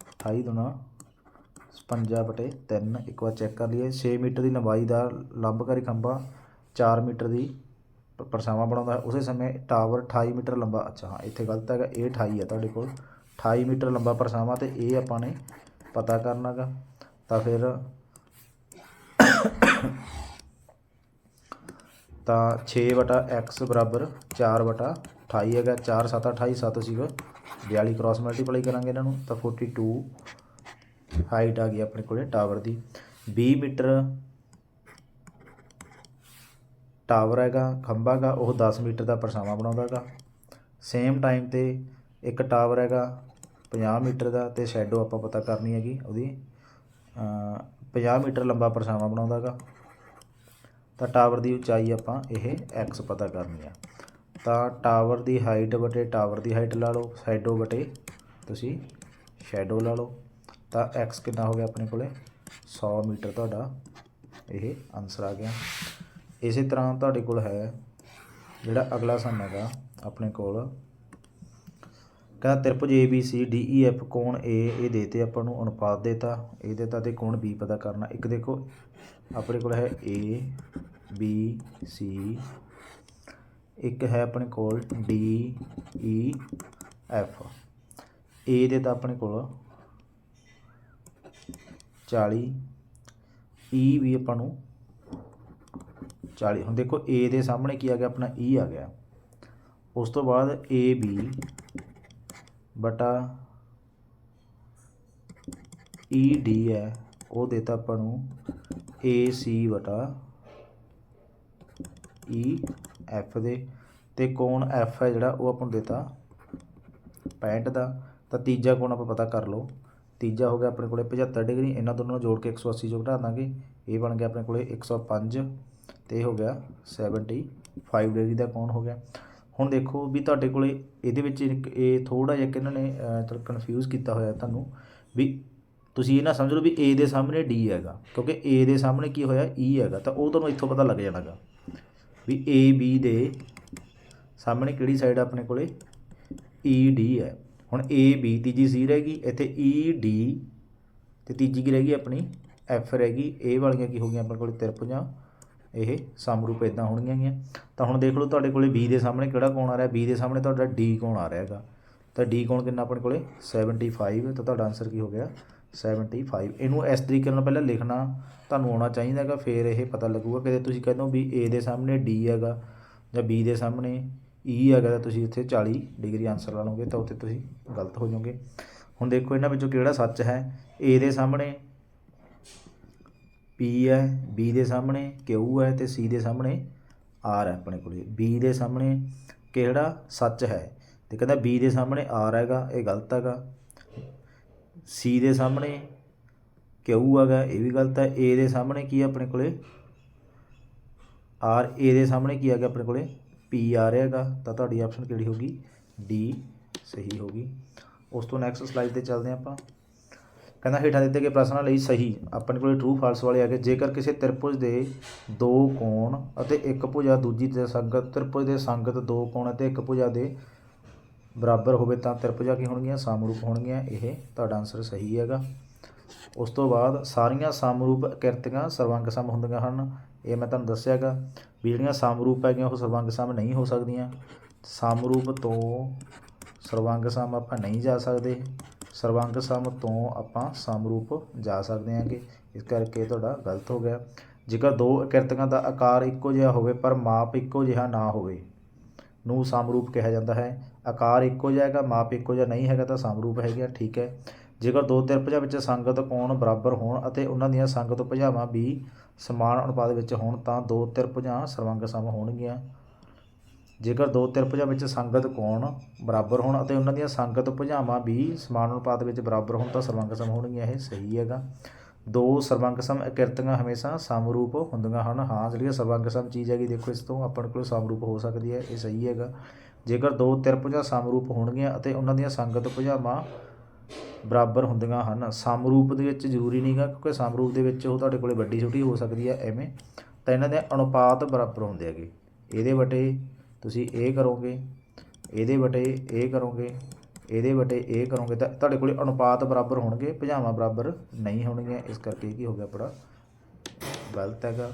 28 ਦੁਣਾ 56 ਬਟੇ 3 ਇੱਕ ਵਾਰ ਚੈੱਕ ਕਰ ਲਈਏ। 6 ਮੀਟਰ ਦੀ ਲੰਬਾਈ ਦਾ ਲੰਬਕਾਰੀ ਖੰਭਾ 4 ਮੀਟਰ ਦੀ ਪਰਛਾਵਾਂ ਬਣਾਉਂਦਾ ਹੈ। ਉਸੇ ਸਮੇਂ ਟਾਵਰ 28 ਮੀਟਰ ਲੰਬਾ, ਅੱਛਾ ਹਾਂ, ਇੱਥੇ ਗਲਤ ਹੈਗਾ। ਇਹ 28 ਹੈ ਤੁਹਾਡੇ ਕੋਲ। 28 ਮੀਟਰ ਲੰਬਾ ਪਰਛਾਵਾਂ ਤੇ ਇਹ ਆਪਾਂ ਨੇ ਪਤਾ ਕਰਨਾਗਾ। ਤਾਂ ਫਿਰ ਤਾਂ 6 ਵਟਾ x ਬਰਾਬਰ 4 ਵਟਾ 28 ਹੈਗਾ 4 7 28 7 ਸੀਗਾ। 42 ਕ੍ਰਾਸ ਮਲਟੀਪਲਾਈ ਕਰਾਂਗੇ ਇਹਨਾਂ ਨੂੰ ਤਾਂ 42 ਹਾਈਟ ਆ ਗਈ ਆਪਣੇ ਕੋਲੇ ਟਾਵਰ ਦੀ। 20 ਮੀਟਰ ਟਾਵਰ ਹੈਗਾ ਖੰਭਾ ਹੈਗਾ ਉਹ 10 ਮੀਟਰ ਦਾ ਪਰਛਾਵਾਂ ਬਣਾਉਂਦਾ ਹੈਗਾ। ਸੇਮ ਟਾਈਮ ਤੇ ਇੱਕ ਟਾਵਰ ਹੈਗਾ 50 ਮੀਟਰ ਦਾ ਤੇ ਸ਼ੈਡੋ ਆਪਾਂ ਪਤਾ ਕਰਨੀ ਹੈਗੀ ਉਹਦੀ ਅ, 50 ਮੀਟਰ ਲੰਬਾ ਪਰਛਾਵਾਂ ਬਣਾਉਂਦਾ ਹੈਗਾ। ਤਾਂ ਟਾਵਰ ਦੀ ਉਚਾਈ ਆਪਾਂ ਇਹ x ਪਤਾ ਕਰਨੀ ਆ। ਤਾਂ ਟਾਵਰ ਦੀ ਹਾਈਟ ਬਟੇ ਟਾਵਰ ਦੀ ਹਾਈਟ ਲਾ ਲਓ ਸ਼ੈਡੋ ਬਟੇ ਤੁਸੀਂ ਸ਼ੈਡੋ ਲਾ ਲਓ। ਤਾਂ x ਕਿੰਨਾ ਹੋ ਗਿਆ ਆਪਣੇ ਕੋਲੇ? 100 ਮੀਟਰ ਤੁਹਾਡਾ ਇਹ ਆਨਸਰ ਆ ਗਿਆ। ਇਸੇ ਤਰ੍ਹਾਂ ਤੁਹਾਡੇ ਕੋਲ ਹੈ ਜਿਹੜਾ ਅਗਲਾ ਸਮ ਹੈਗਾ ਆਪਣੇ ਕੋਲ। ਕਹਿੰਦਾ ਤ੍ਰਿਪਜ A B C D E DEF ਕੋਣ ਏ ਇਹ ਦੇਤੇ ਆਪਾਂ ਨੂੰ ਅਨੁਪਾਤ ਦੇਤਾ। ਇਹ ਦੇਤਾ ਤੇ ਕੋਣ ਬੀ ਪਤਾ ਕਰਨਾ। ਇੱਕ ਦੇਖੋ ਆਪਣੇ ਕੋਲ ਹੈ A, B, C ਇੱਕ ਹੈ ਆਪਣੇ ਕੋਲ D E F A ਦੇ ਤਾਂ ਆਪਣੇ ਕੋਲ 40 E ਵੀ ਆਪਾਂ ਨੂੰ 40 ਹੁਣ ਦੇਖੋ A ਦੇ ਸਾਹਮਣੇ ਕੀ ਆ ਗਿਆ, ਆਪਣਾ E ਆ ਗਿਆ। ਉਸ ਤੋਂ ਬਾਅਦ AB ਬਟਾ ED ਹੈ। ਉਹ ਦੇਤਾ ਆਪਾਂ ਨੂੰ ਏ ਸੀ ਵਟਾ ਈ e, EF ਦੇ। ਤੇ ਕੋਣ F ਹੈ ਜਿਹੜਾ, ਉਹ ਆਪਾਂ ਨੂੰ ਦਿੱਤਾ 65 ਦਾ। ਤਾਂ ਤੀਜਾ ਕੋਣ ਆਪਾਂ ਪਤਾ ਕਰ ਲਓ। ਤੀਜਾ ਹੋ ਗਿਆ ਆਪਣੇ ਕੋਲੇ 75 ਡਿਗਰੀ। ਇਹਨਾਂ ਦੋਨਾਂ ਨੂੰ ਜੋੜ ਕੇ 180 ਜੋ ਘਟਾ ਦਾਂਗੇ। ਇਹ ਬਣ ਗਿਆ ਆਪਣੇ ਕੋਲੇ 105 ਤੇ ਇਹ ਹੋ ਗਿਆ 75 ਡਿਗਰੀ ਦਾ ਕੋਣ ਹੋ ਗਿਆ। ਹੁਣ ਦੇਖੋ ਵੀ ਤੁਹਾਡੇ ਕੋਲੇ ਇਹਦੇ ਵਿੱਚ ਇੱਕ ਇਹ ਥੋੜਾ ਜਿਹਾ ਕਿ ਇਹਨਾਂ ਨੇ ਕਨਫਿਊਜ਼ ਕੀਤਾ ਹੋਇਆ ਤੁਹਾਨੂੰ ਵੀ ਤੁਸੀਂ ਇਹ ਨਾ ਸਮਝ ਲਓ ਵੀ A ਦੇ ਸਾਹਮਣੇ D ਹੈਗਾ, ਕਿਉਂਕਿ A ਦੇ ਸਾਹਮਣੇ ਕੀ ਹੋਇਆ? E ਹੈਗਾ, ਤਾਂ ਉਹ ਤੁਹਾਨੂੰ ਇੱਥੋਂ ਪਤਾ ਲੱਗ ਜਾਣਾਗਾ ਵੀ A, B ਦੇ ਸਾਹਮਣੇ ਕਿਹੜੀ ਸਾਈਡ ਆਪਣੇ ਕੋਲੇ? E D ਹੈ। ਹੁਣ A, B, ਤੀਜੀ ਸੀ ਰਹਿ ਗਈ ਇੱਥੇ E D ਤੇ ਤੀਜੀ ਕੀ ਰਹਿ ਗਈ ਆਪਣੀ F ਰਹਿ ਗਈ ਇਹ ਵਾਲੀਆਂ ਕੀ ਹੋ ਗਈਆਂ ਆਪਣੇ ਕੋਲੇ? ਤਿਰਪੁਜਾਂ। ਇਹ ਸਮਰੂਪ ਇਦਾਂ ਹੋਣਗੀਆਂ ਗੀਆਂ। ਤਾਂ ਹੁਣ ਦੇਖ ਲਓ ਤੁਹਾਡੇ ਕੋਲੇ B ਦੇ ਸਾਹਮਣੇ ਕਿਹੜਾ ਕੋਣ ਆ ਰਿਹਾ? B ਦੇ ਸਾਹਮਣੇ ਤੁਹਾਡਾ D ਕੋਣ ਆ ਰਿਹਾ ਹੈਗਾ। ਤਾਂ D ਕੋਣ ਕਿੰਨਾ ਆਪਣੇ ਕੋਲੇ? 75 ਤਾਂ ਤੁਹਾਡਾ ਆਨਸਰ ਕੀ ਹੋ ਗਿਆ? 75 ਇਹਨੂੰ ਇਸ ਤਰੀਕੇ ਨਾਲ ਪਹਿਲਾਂ ਲਿਖਣਾ ਤੁਹਾਨੂੰ ਆਉਣਾ ਚਾਹੀਦਾ ਹੈਗਾ, ਫਿਰ ਇਹ ਪਤਾ ਲੱਗੂਗਾ ਕਿ ਤੁਸੀਂ ਕਹਿੰਦੇ ਹੋ ਵੀ A ਦੇ ਸਾਹਮਣੇ D ਹੈਗਾ ਜਾਂ B ਦੇ ਸਾਹਮਣੇ E ਹੈਗਾ ਤਾਂ ਤੁਸੀਂ ਉੱਥੇ 40 ਡਿਗਰੀ ਆਨਸਰ ਲਾ ਲਓਗੇ ਤਾਂ ਉੱਥੇ ਤੁਸੀਂ ਗਲਤ ਹੋ ਜਾਓਗੇ। ਹੁਣ ਦੇਖੋ ਇਹਨਾਂ ਵਿੱਚੋਂ ਕਿਹੜਾ ਸੱਚ ਹੈ? A ਦੇ ਸਾਹਮਣੇ P ਹੈ, B ਦੇ ਸਾਹਮਣੇ Q ਹੈ ਤੇ C ਦੇ ਸਾਹਮਣੇ R ਹੈ ਆਪਣੇ ਕੋਲੇ। B ਦੇ ਸਾਹਮਣੇ ਕਿਹੜਾ ਸੱਚ ਹੈ? ਤੇ ਕਹਿੰਦਾ B ਦੇ ਸਾਹਮਣੇ R ਹੈਗਾ, ਇਹ ਗਲਤ ਹੈਗਾ। ਸੀ ਦੇ ਸਾਹਮਣੇ Q ਹੈਗਾ, ਇਹ ਵੀ ਗਲਤ ਹੈ। ਏ ਦੇ ਸਾਹਮਣੇ ਕੀ ਹੈ ਆਪਣੇ ਕੋਲੇ? ਆਰ ਏ ਦੇ ਸਾਹਮਣੇ ਕੀ ਆ ਗਿਆ ਆਪਣੇ ਕੋਲੇ? ਪੀ ਆ ਰਿਹਾ ਹੈਗਾ, ਤਾਂ ਤੁਹਾਡੀ ਆਪਸ਼ਨ ਕਿਹੜੀ ਹੋਗੀ ਡੀ ਸਹੀ ਹੋਗੀ ਉਸ ਤੋਂ ਨੈਕਸਟ ਸਲਾਈਡ ਤੇ ਚੱਲਦੇ ਹਾਂ ਆਪਾਂ। ਕਹਿੰਦਾ ਹੇਠਾਂ ਦਿੱਤੇ ਗਏ ਪ੍ਰਸ਼ਨਾਂ ਲਈ ਸਹੀ। ਆਪਣੇ ਕੋਲੇ ਟਰੂ ਫਾਲਸ ਵਾਲੇ ਆ ਗਏ ਜੇਕਰ ਕਿਸੇ ਤ੍ਰਿਭੁਜ ਦੇ ਦੋ ਕੋਣ ਅਤੇ ਇੱਕ ਭੁਜਾ ਦੂਜੀ ਤੇ ਸੰਗਤ, ਤ੍ਰਿਭੁਜ ਦੇ ਸੰਗਤ ਦੋ ਕੋਣ ਅਤੇ ਇੱਕ ਭੁਜਾ ਦੇ ਬਰਾਬਰ ਹੋਵੇ ਤਾਂ ਤ੍ਰਿਭੁਜਾ ਕੀ ਹੋਣਗੀਆਂ? ਸਮਰੂਪ ਹੋਣਗੀਆਂ। ਇਹ ਤੁਹਾਡਾ ਆਨਸਰ ਸਹੀ ਹੈਗਾ। ਉਸ ਤੋਂ ਬਾਅਦ ਸਾਰੀਆਂ ਸਮਰੂਪ ਕਿਰਤੀਆਂ ਸਰਵੰਗ ਸਮ ਹੁੰਦੀਆਂ ਹਨ। ਇਹ ਮੈਂ ਤੁਹਾਨੂੰ ਦੱਸਿਆਗਾ ਵੀ ਜਿਹੜੀਆਂ ਸਮਰੂਪ ਹੈਗੀਆਂ, ਉਹ ਸਰਵੰਗ ਸਮ ਨਹੀਂ ਹੋ ਸਕਦੀਆਂ। ਸਮਰੂਪ ਤੋਂ ਸਰਵੰਗ ਸਮ ਆਪਾਂ ਨਹੀਂ ਜਾ ਸਕਦੇ। ਸਰਵੰਗ ਸਮ ਤੋਂ ਆਪਾਂ ਸਮਰੂਪ ਜਾ ਸਕਦੇ ਹਾਂਗੇ। ਇਸ ਕਰਕੇ ਤੁਹਾਡਾ ਗਲਤ ਹੋ ਗਿਆ। ਜੇਕਰ ਦੋ ਆਕ੍ਰਿਤੀਆਂ ਦਾ ਆਕਾਰ ਇੱਕੋ ਜਿਹਾ ਹੋਵੇ, ਪਰ ਮਾਪ ਇੱਕੋ ਜਿਹਾ ਨਾ ਹੋਵੇ, ਨੂੰ ਸਮਰੂਪ ਕਿਹਾ ਜਾਂਦਾ ਹੈ। ਆਕਾਰ ਇੱਕੋ ਜਿਹਾ ਹੈਗਾ, ਮਾਪ ਇੱਕੋ ਜਿਹਾ ਨਹੀਂ ਹੈਗਾ ਤਾਂ ਸਮਰੂਪ ਹੈਗਾ ਠੀਕ ਹੈ। ਜੇਕਰ ਦੋ ਤ੍ਰਿਭੁਜਾਂ ਵਿੱਚ ਸੰਗਤ ਕੋਣ ਬਰਾਬਰ ਹੋਣ ਅਤੇ ਉਹਨਾਂ ਦੀਆਂ ਸੰਗਤ ਭੁਜਾਵਾਂ ਵੀ ਸਮਾਨ ਅਨੁਪਾਤ ਵਿੱਚ ਹੋਣ ਤਾਂ ਦੋ ਤ੍ਰਿਭੁਜਾਂ ਸਰਵੰਗ ਸਮ ਹੋਣਗੀਆਂ। ਜੇਕਰ ਦੋ ਤ੍ਰਿਭੁਜਾਂ ਵਿੱਚ ਸੰਗਤ ਕੋਣ ਬਰਾਬਰ ਹੋਣ ਅਤੇ ਉਹਨਾਂ ਦੀਆਂ ਸੰਗਤ ਭੁਜਾਵਾਂ ਵੀ ਸਮਾਨ ਅਨੁਪਾਤ ਵਿੱਚ ਬਰਾਬਰ ਹੋਣ ਤਾਂ ਸਰਵੰਗ ਸਮ ਹੋਣਗੀਆਂ, ਇਹ ਸਹੀ ਹੈਗਾ। ਦੋ ਸਰਵੰਗ ਸਮ ਆਕ੍ਰਿਤੀਆਂ ਹਮੇਸ਼ਾ ਸਮਰੂਪ ਹੁੰਦੀਆਂ ਹਨ। ਹਾਂ, ਜਿਹੜੀ ਸਰਵੰਗ ਸਮ ਚੀਜ਼ ਹੈਗੀ, ਦੇਖੋ ਇਸ ਤੋਂ ਆਪਣੇ ਕੋਲ ਸਮਰੂਪ ਹੋ ਸਕਦੀ ਹੈ, ਇਹ ਸਹੀ ਹੈਗਾ। ਜੇਕਰ ਦੋ ਤ੍ਰਿਭੁਜਾਂ ਸਮਰੂਪ ਹੋਣਗੀਆਂ ਅਤੇ ਉਹਨਾਂ ਦੀਆਂ ਸੰਗਤ ਭੁਜਾਵਾਂ ਬਰਾਬਰ ਹੁੰਦੀਆਂ ਹਨ, ਸਮਰੂਪ ਦੇ ਵਿੱਚ ਜ਼ਰੂਰੀ ਨਹੀਂਗਾ ਕਿਉਂਕਿ ਸਮਰੂਪ ਦੇ ਵਿੱਚ ਉਹ ਤੁਹਾਡੇ ਕੋਲੇ ਵੱਡੀ ਛੋਟੀ ਹੋ ਸਕਦੀ ਹੈ ਐਵੇਂ ਤਾਂ ਇਹਨਾਂ ਦੇ ਅਨੁਪਾਤ ਬਰਾਬਰ ਹੁੰਦੇ ਹੈਗੇ। ਇਹਦੇ ਵਟੇ ਤੁਸੀਂ ਇਹ ਕਰੋਗੇ, ਇਹਦੇ ਵਟੇ ਇਹ ਕਰੋਗੇ, ਇਹਦੇ ਵਟੇ ਇਹ ਕਰੋਗੇ ਤਾਂ ਤੁਹਾਡੇ ਕੋਲੇ ਅਨੁਪਾਤ ਬਰਾਬਰ ਹੋਣਗੇ, ਭੁਜਾਵਾਂ ਬਰਾਬਰ ਨਹੀਂ ਹੋਣਗੀਆਂ। ਇਸ ਕਰਕੇ ਕੀ ਹੋ ਗਿਆ ਆਪਣਾ ਗਲਤ ਹੈਗਾ।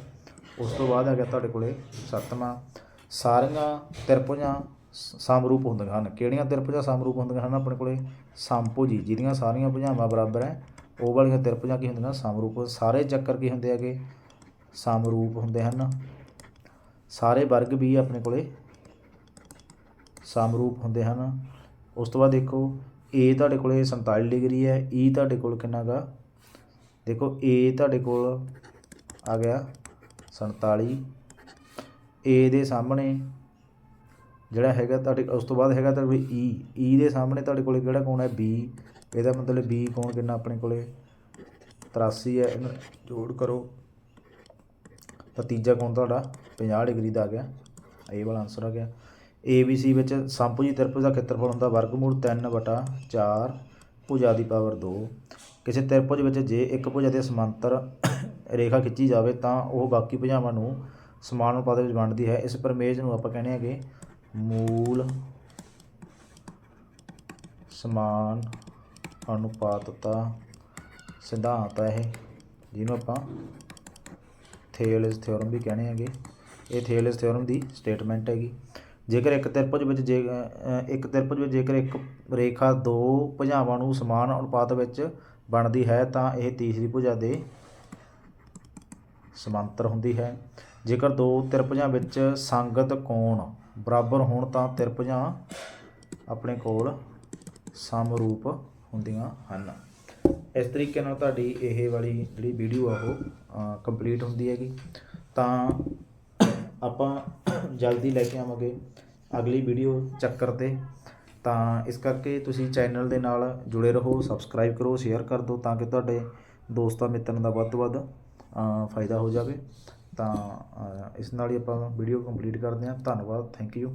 ਉਸ ਤੋਂ ਬਾਅਦ ਹੈਗਾ ਤੁਹਾਡੇ ਕੋਲੇ ਸੱਤਵਾਂ, ਸਾਰੀਆਂ ਤ੍ਰਿਭੁਜਾਂ ਸਮਰੂਪ ਹੁੰਦੀਆਂ ਹਨ। ਕਿਹੜੀਆਂ ਤ੍ਰਿਭੁਜਾਂ ਸਮਰੂਪ ਹੁੰਦੀਆਂ ਹਨ ਆਪਣੇ ਕੋਲੇ? ਸਮਭੁਜੀ ਜਿਹਦੀਆਂ ਸਾਰੀਆਂ ਭੁਜਾਵਾਂ ਬਰਾਬਰ ਹੈ। ਉਹ ਵਾਲੀਆਂ ਤ੍ਰਿਭੁਜਾਂ ਕੀ ਹੁੰਦੀਆਂ? ਸਮਰੂਪ। ਸਾਰੇ ਚੱਕਰ ਕੀ ਹੁੰਦੇ ਹੈਗੇ? ਸਮਰੂਪ ਹੁੰਦੇ ਹਨ। ਸਾਰੇ ਵਰਗ ਵੀ ਆਪਣੇ ਕੋਲੇ ਸਮਰੂਪ ਹੁੰਦੇ ਹਨ। ਉਸ ਤੋਂ ਬਾਅਦ ਦੇਖੋ, A ਤੁਹਾਡੇ ਕੋਲੇ 47 ਡਿਗਰੀ ਹੈ। E ਤੁਹਾਡੇ ਕੋਲ ਕਿੰਨਾ ਗਾ ਦੇਖੋ, A ਤੁਹਾਡੇ ਕੋਲ ਆ ਗਿਆ 47 A ਦੇ ਸਾਹਮਣੇ ਜਿਹੜਾ ਹੈਗਾ ਤੁਹਾਡੇ, ਉਸ ਤੋਂ ਬਾਅਦ ਹੈਗਾ ਤੁਹਾਡੇ ਕੋਲ ਈ ਈ ਦੇ ਸਾਹਮਣੇ ਤੁਹਾਡੇ ਕੋਲ ਕਿਹੜਾ ਕੋਣ ਹੈ? B, ਇਹਦਾ ਮਤਲਬ B ਕੋਣ ਕਿੰਨਾ ਆਪਣੇ ਕੋਲੇ? 83 ਹੈ, ਇਹਨੂੰ ਜੋੜ ਕਰੋ। ਤਾਂ ਤੀਜਾ ਕੋਣ ਤੁਹਾਡਾ? 50 ਡਿਗਰੀ ਦਾ ਆ ਗਿਆ। ਇਹ ਵਾਲਾ ਆਨਸਰ ਆ ਗਿਆ। ABC ਵਿੱਚ ਸੰਪੂਜੀ ਤ੍ਰਿਭੁਜ ਦਾ ਖੇਤਰਫਲ ਹੁੰਦਾ ਵਰਗਮੂਲ 3 ਵਟਾ 4 ਭੁਜਾ ਦੀ ਪਾਵਰ 2 ਕਿਸੇ ਤ੍ਰਿਭੁਜ ਵਿੱਚ ਜੇ ਇੱਕ ਭੁਜਾ ਦੇ ਸਮਾਂਤਰ ਰੇਖਾ ਖਿੱਚੀ ਜਾਵੇ ਤਾਂ ਉਹ ਬਾਕੀ ਭੁਜਾਵਾਂ ਨੂੰ ਸਮਾਨ ਅਨੁਪਾਤ ਵਿੱਚ ਵੰਡਦੀ ਹੈ। ਇਸ ਪ੍ਰਮੇਜ ਨੂੰ ਆਪਾਂ ਕਹਿੰਦੇ ਹੈਗੇ ਮੂਲ ਸਮਾਨ ਅਨੁਪਾਤਤਾ ਸਿਧਾਂਤ ਹੈ ਇਹ, ਜਿਹਨੂੰ ਆਪਾਂ ਥੇਲਸ ਥਿਓਰਮ ਵੀ ਕਹਿੰਦੇ ਹੈਗੇ। ਇਹ ਥੇਲਸ ਥਿਓਰਮ ਦੀ ਸਟੇਟਮੈਂਟ ਹੈਗੀ। ਜੇਕਰ ਇੱਕ ਤ੍ਰਿਭੁਜ ਵਿੱਚ ਜੇ ਇੱਕ ਤ੍ਰਿਭੁਜ ਵਿੱਚ ਜੇਕਰ ਇੱਕ ਰੇਖਾ ਦੋ ਭੁਜਾਵਾਂ ਨੂੰ ਸਮਾਨ ਅਨੁਪਾਤ ਵਿੱਚ ਬਣਦੀ ਹੈ, ਤਾਂ ਇਹ ਤੀਸਰੀ ਭੁਜਾ ਦੇ ਸਮਾਂਤਰ ਹੁੰਦੀ ਹੈ। ਜੇਕਰ ਦੋ ਤ੍ਰਿਭੁਜਾਂ ਵਿੱਚ ਸੰਗਤ ਕੋਣ ਬਰਾਬਰ ਹੋਣ ਤਾਂ ਤ੍ਰਿਭੁਜਾਂ ਆਪਣੇ ਕੋਲ ਸਮਰੂਪ ਹੁੰਦੀਆਂ ਹਨ। ਇਸ ਤਰੀਕੇ ਨਾਲ ਤੁਹਾਡੀ ਇਹ ਵਾਲੀ ਜਿਹੜੀ ਵੀਡੀਓ ਆ ਉਹ ਕੰਪਲੀਟ ਹੁੰਦੀ ਹੈਗੀ। ਤਾਂ ਆਪਾਂ ਜਲਦੀ ਲੈ ਕੇ ਆਵਾਂਗੇ ਅਗਲੀ ਵੀਡੀਓ ਚੱਕਰ ਤੇ। ਤਾਂ ਇਸ ਕਰਕੇ ਤੁਸੀਂ ਚੈਨਲ ਦੇ ਨਾਲ ਜੁੜੇ ਰਹੋ ਸਬਸਕ੍ਰਾਈਬ ਕਰੋ ਸ਼ੇਅਰ ਕਰ ਦਿਓ ਤਾਂ ਕਿ ਤੁਹਾਡੇ ਦੋਸਤਾਂ ਮਿੱਤਰਾਂ ਦਾ ਵੱਧ ਤੋਂ ਵੱਧ ਫਾਇਦਾ ਹੋ ਜਾਵੇ। ਤਾਂ ਇਸ ਨਾਲ ਹੀ ਆਪਾਂ ਵੀਡੀਓ ਕੰਪਲੀਟ ਕਰਦੇ ਹਾਂ। ਧੰਨਵਾਦ ਥੈਂਕ ਯੂ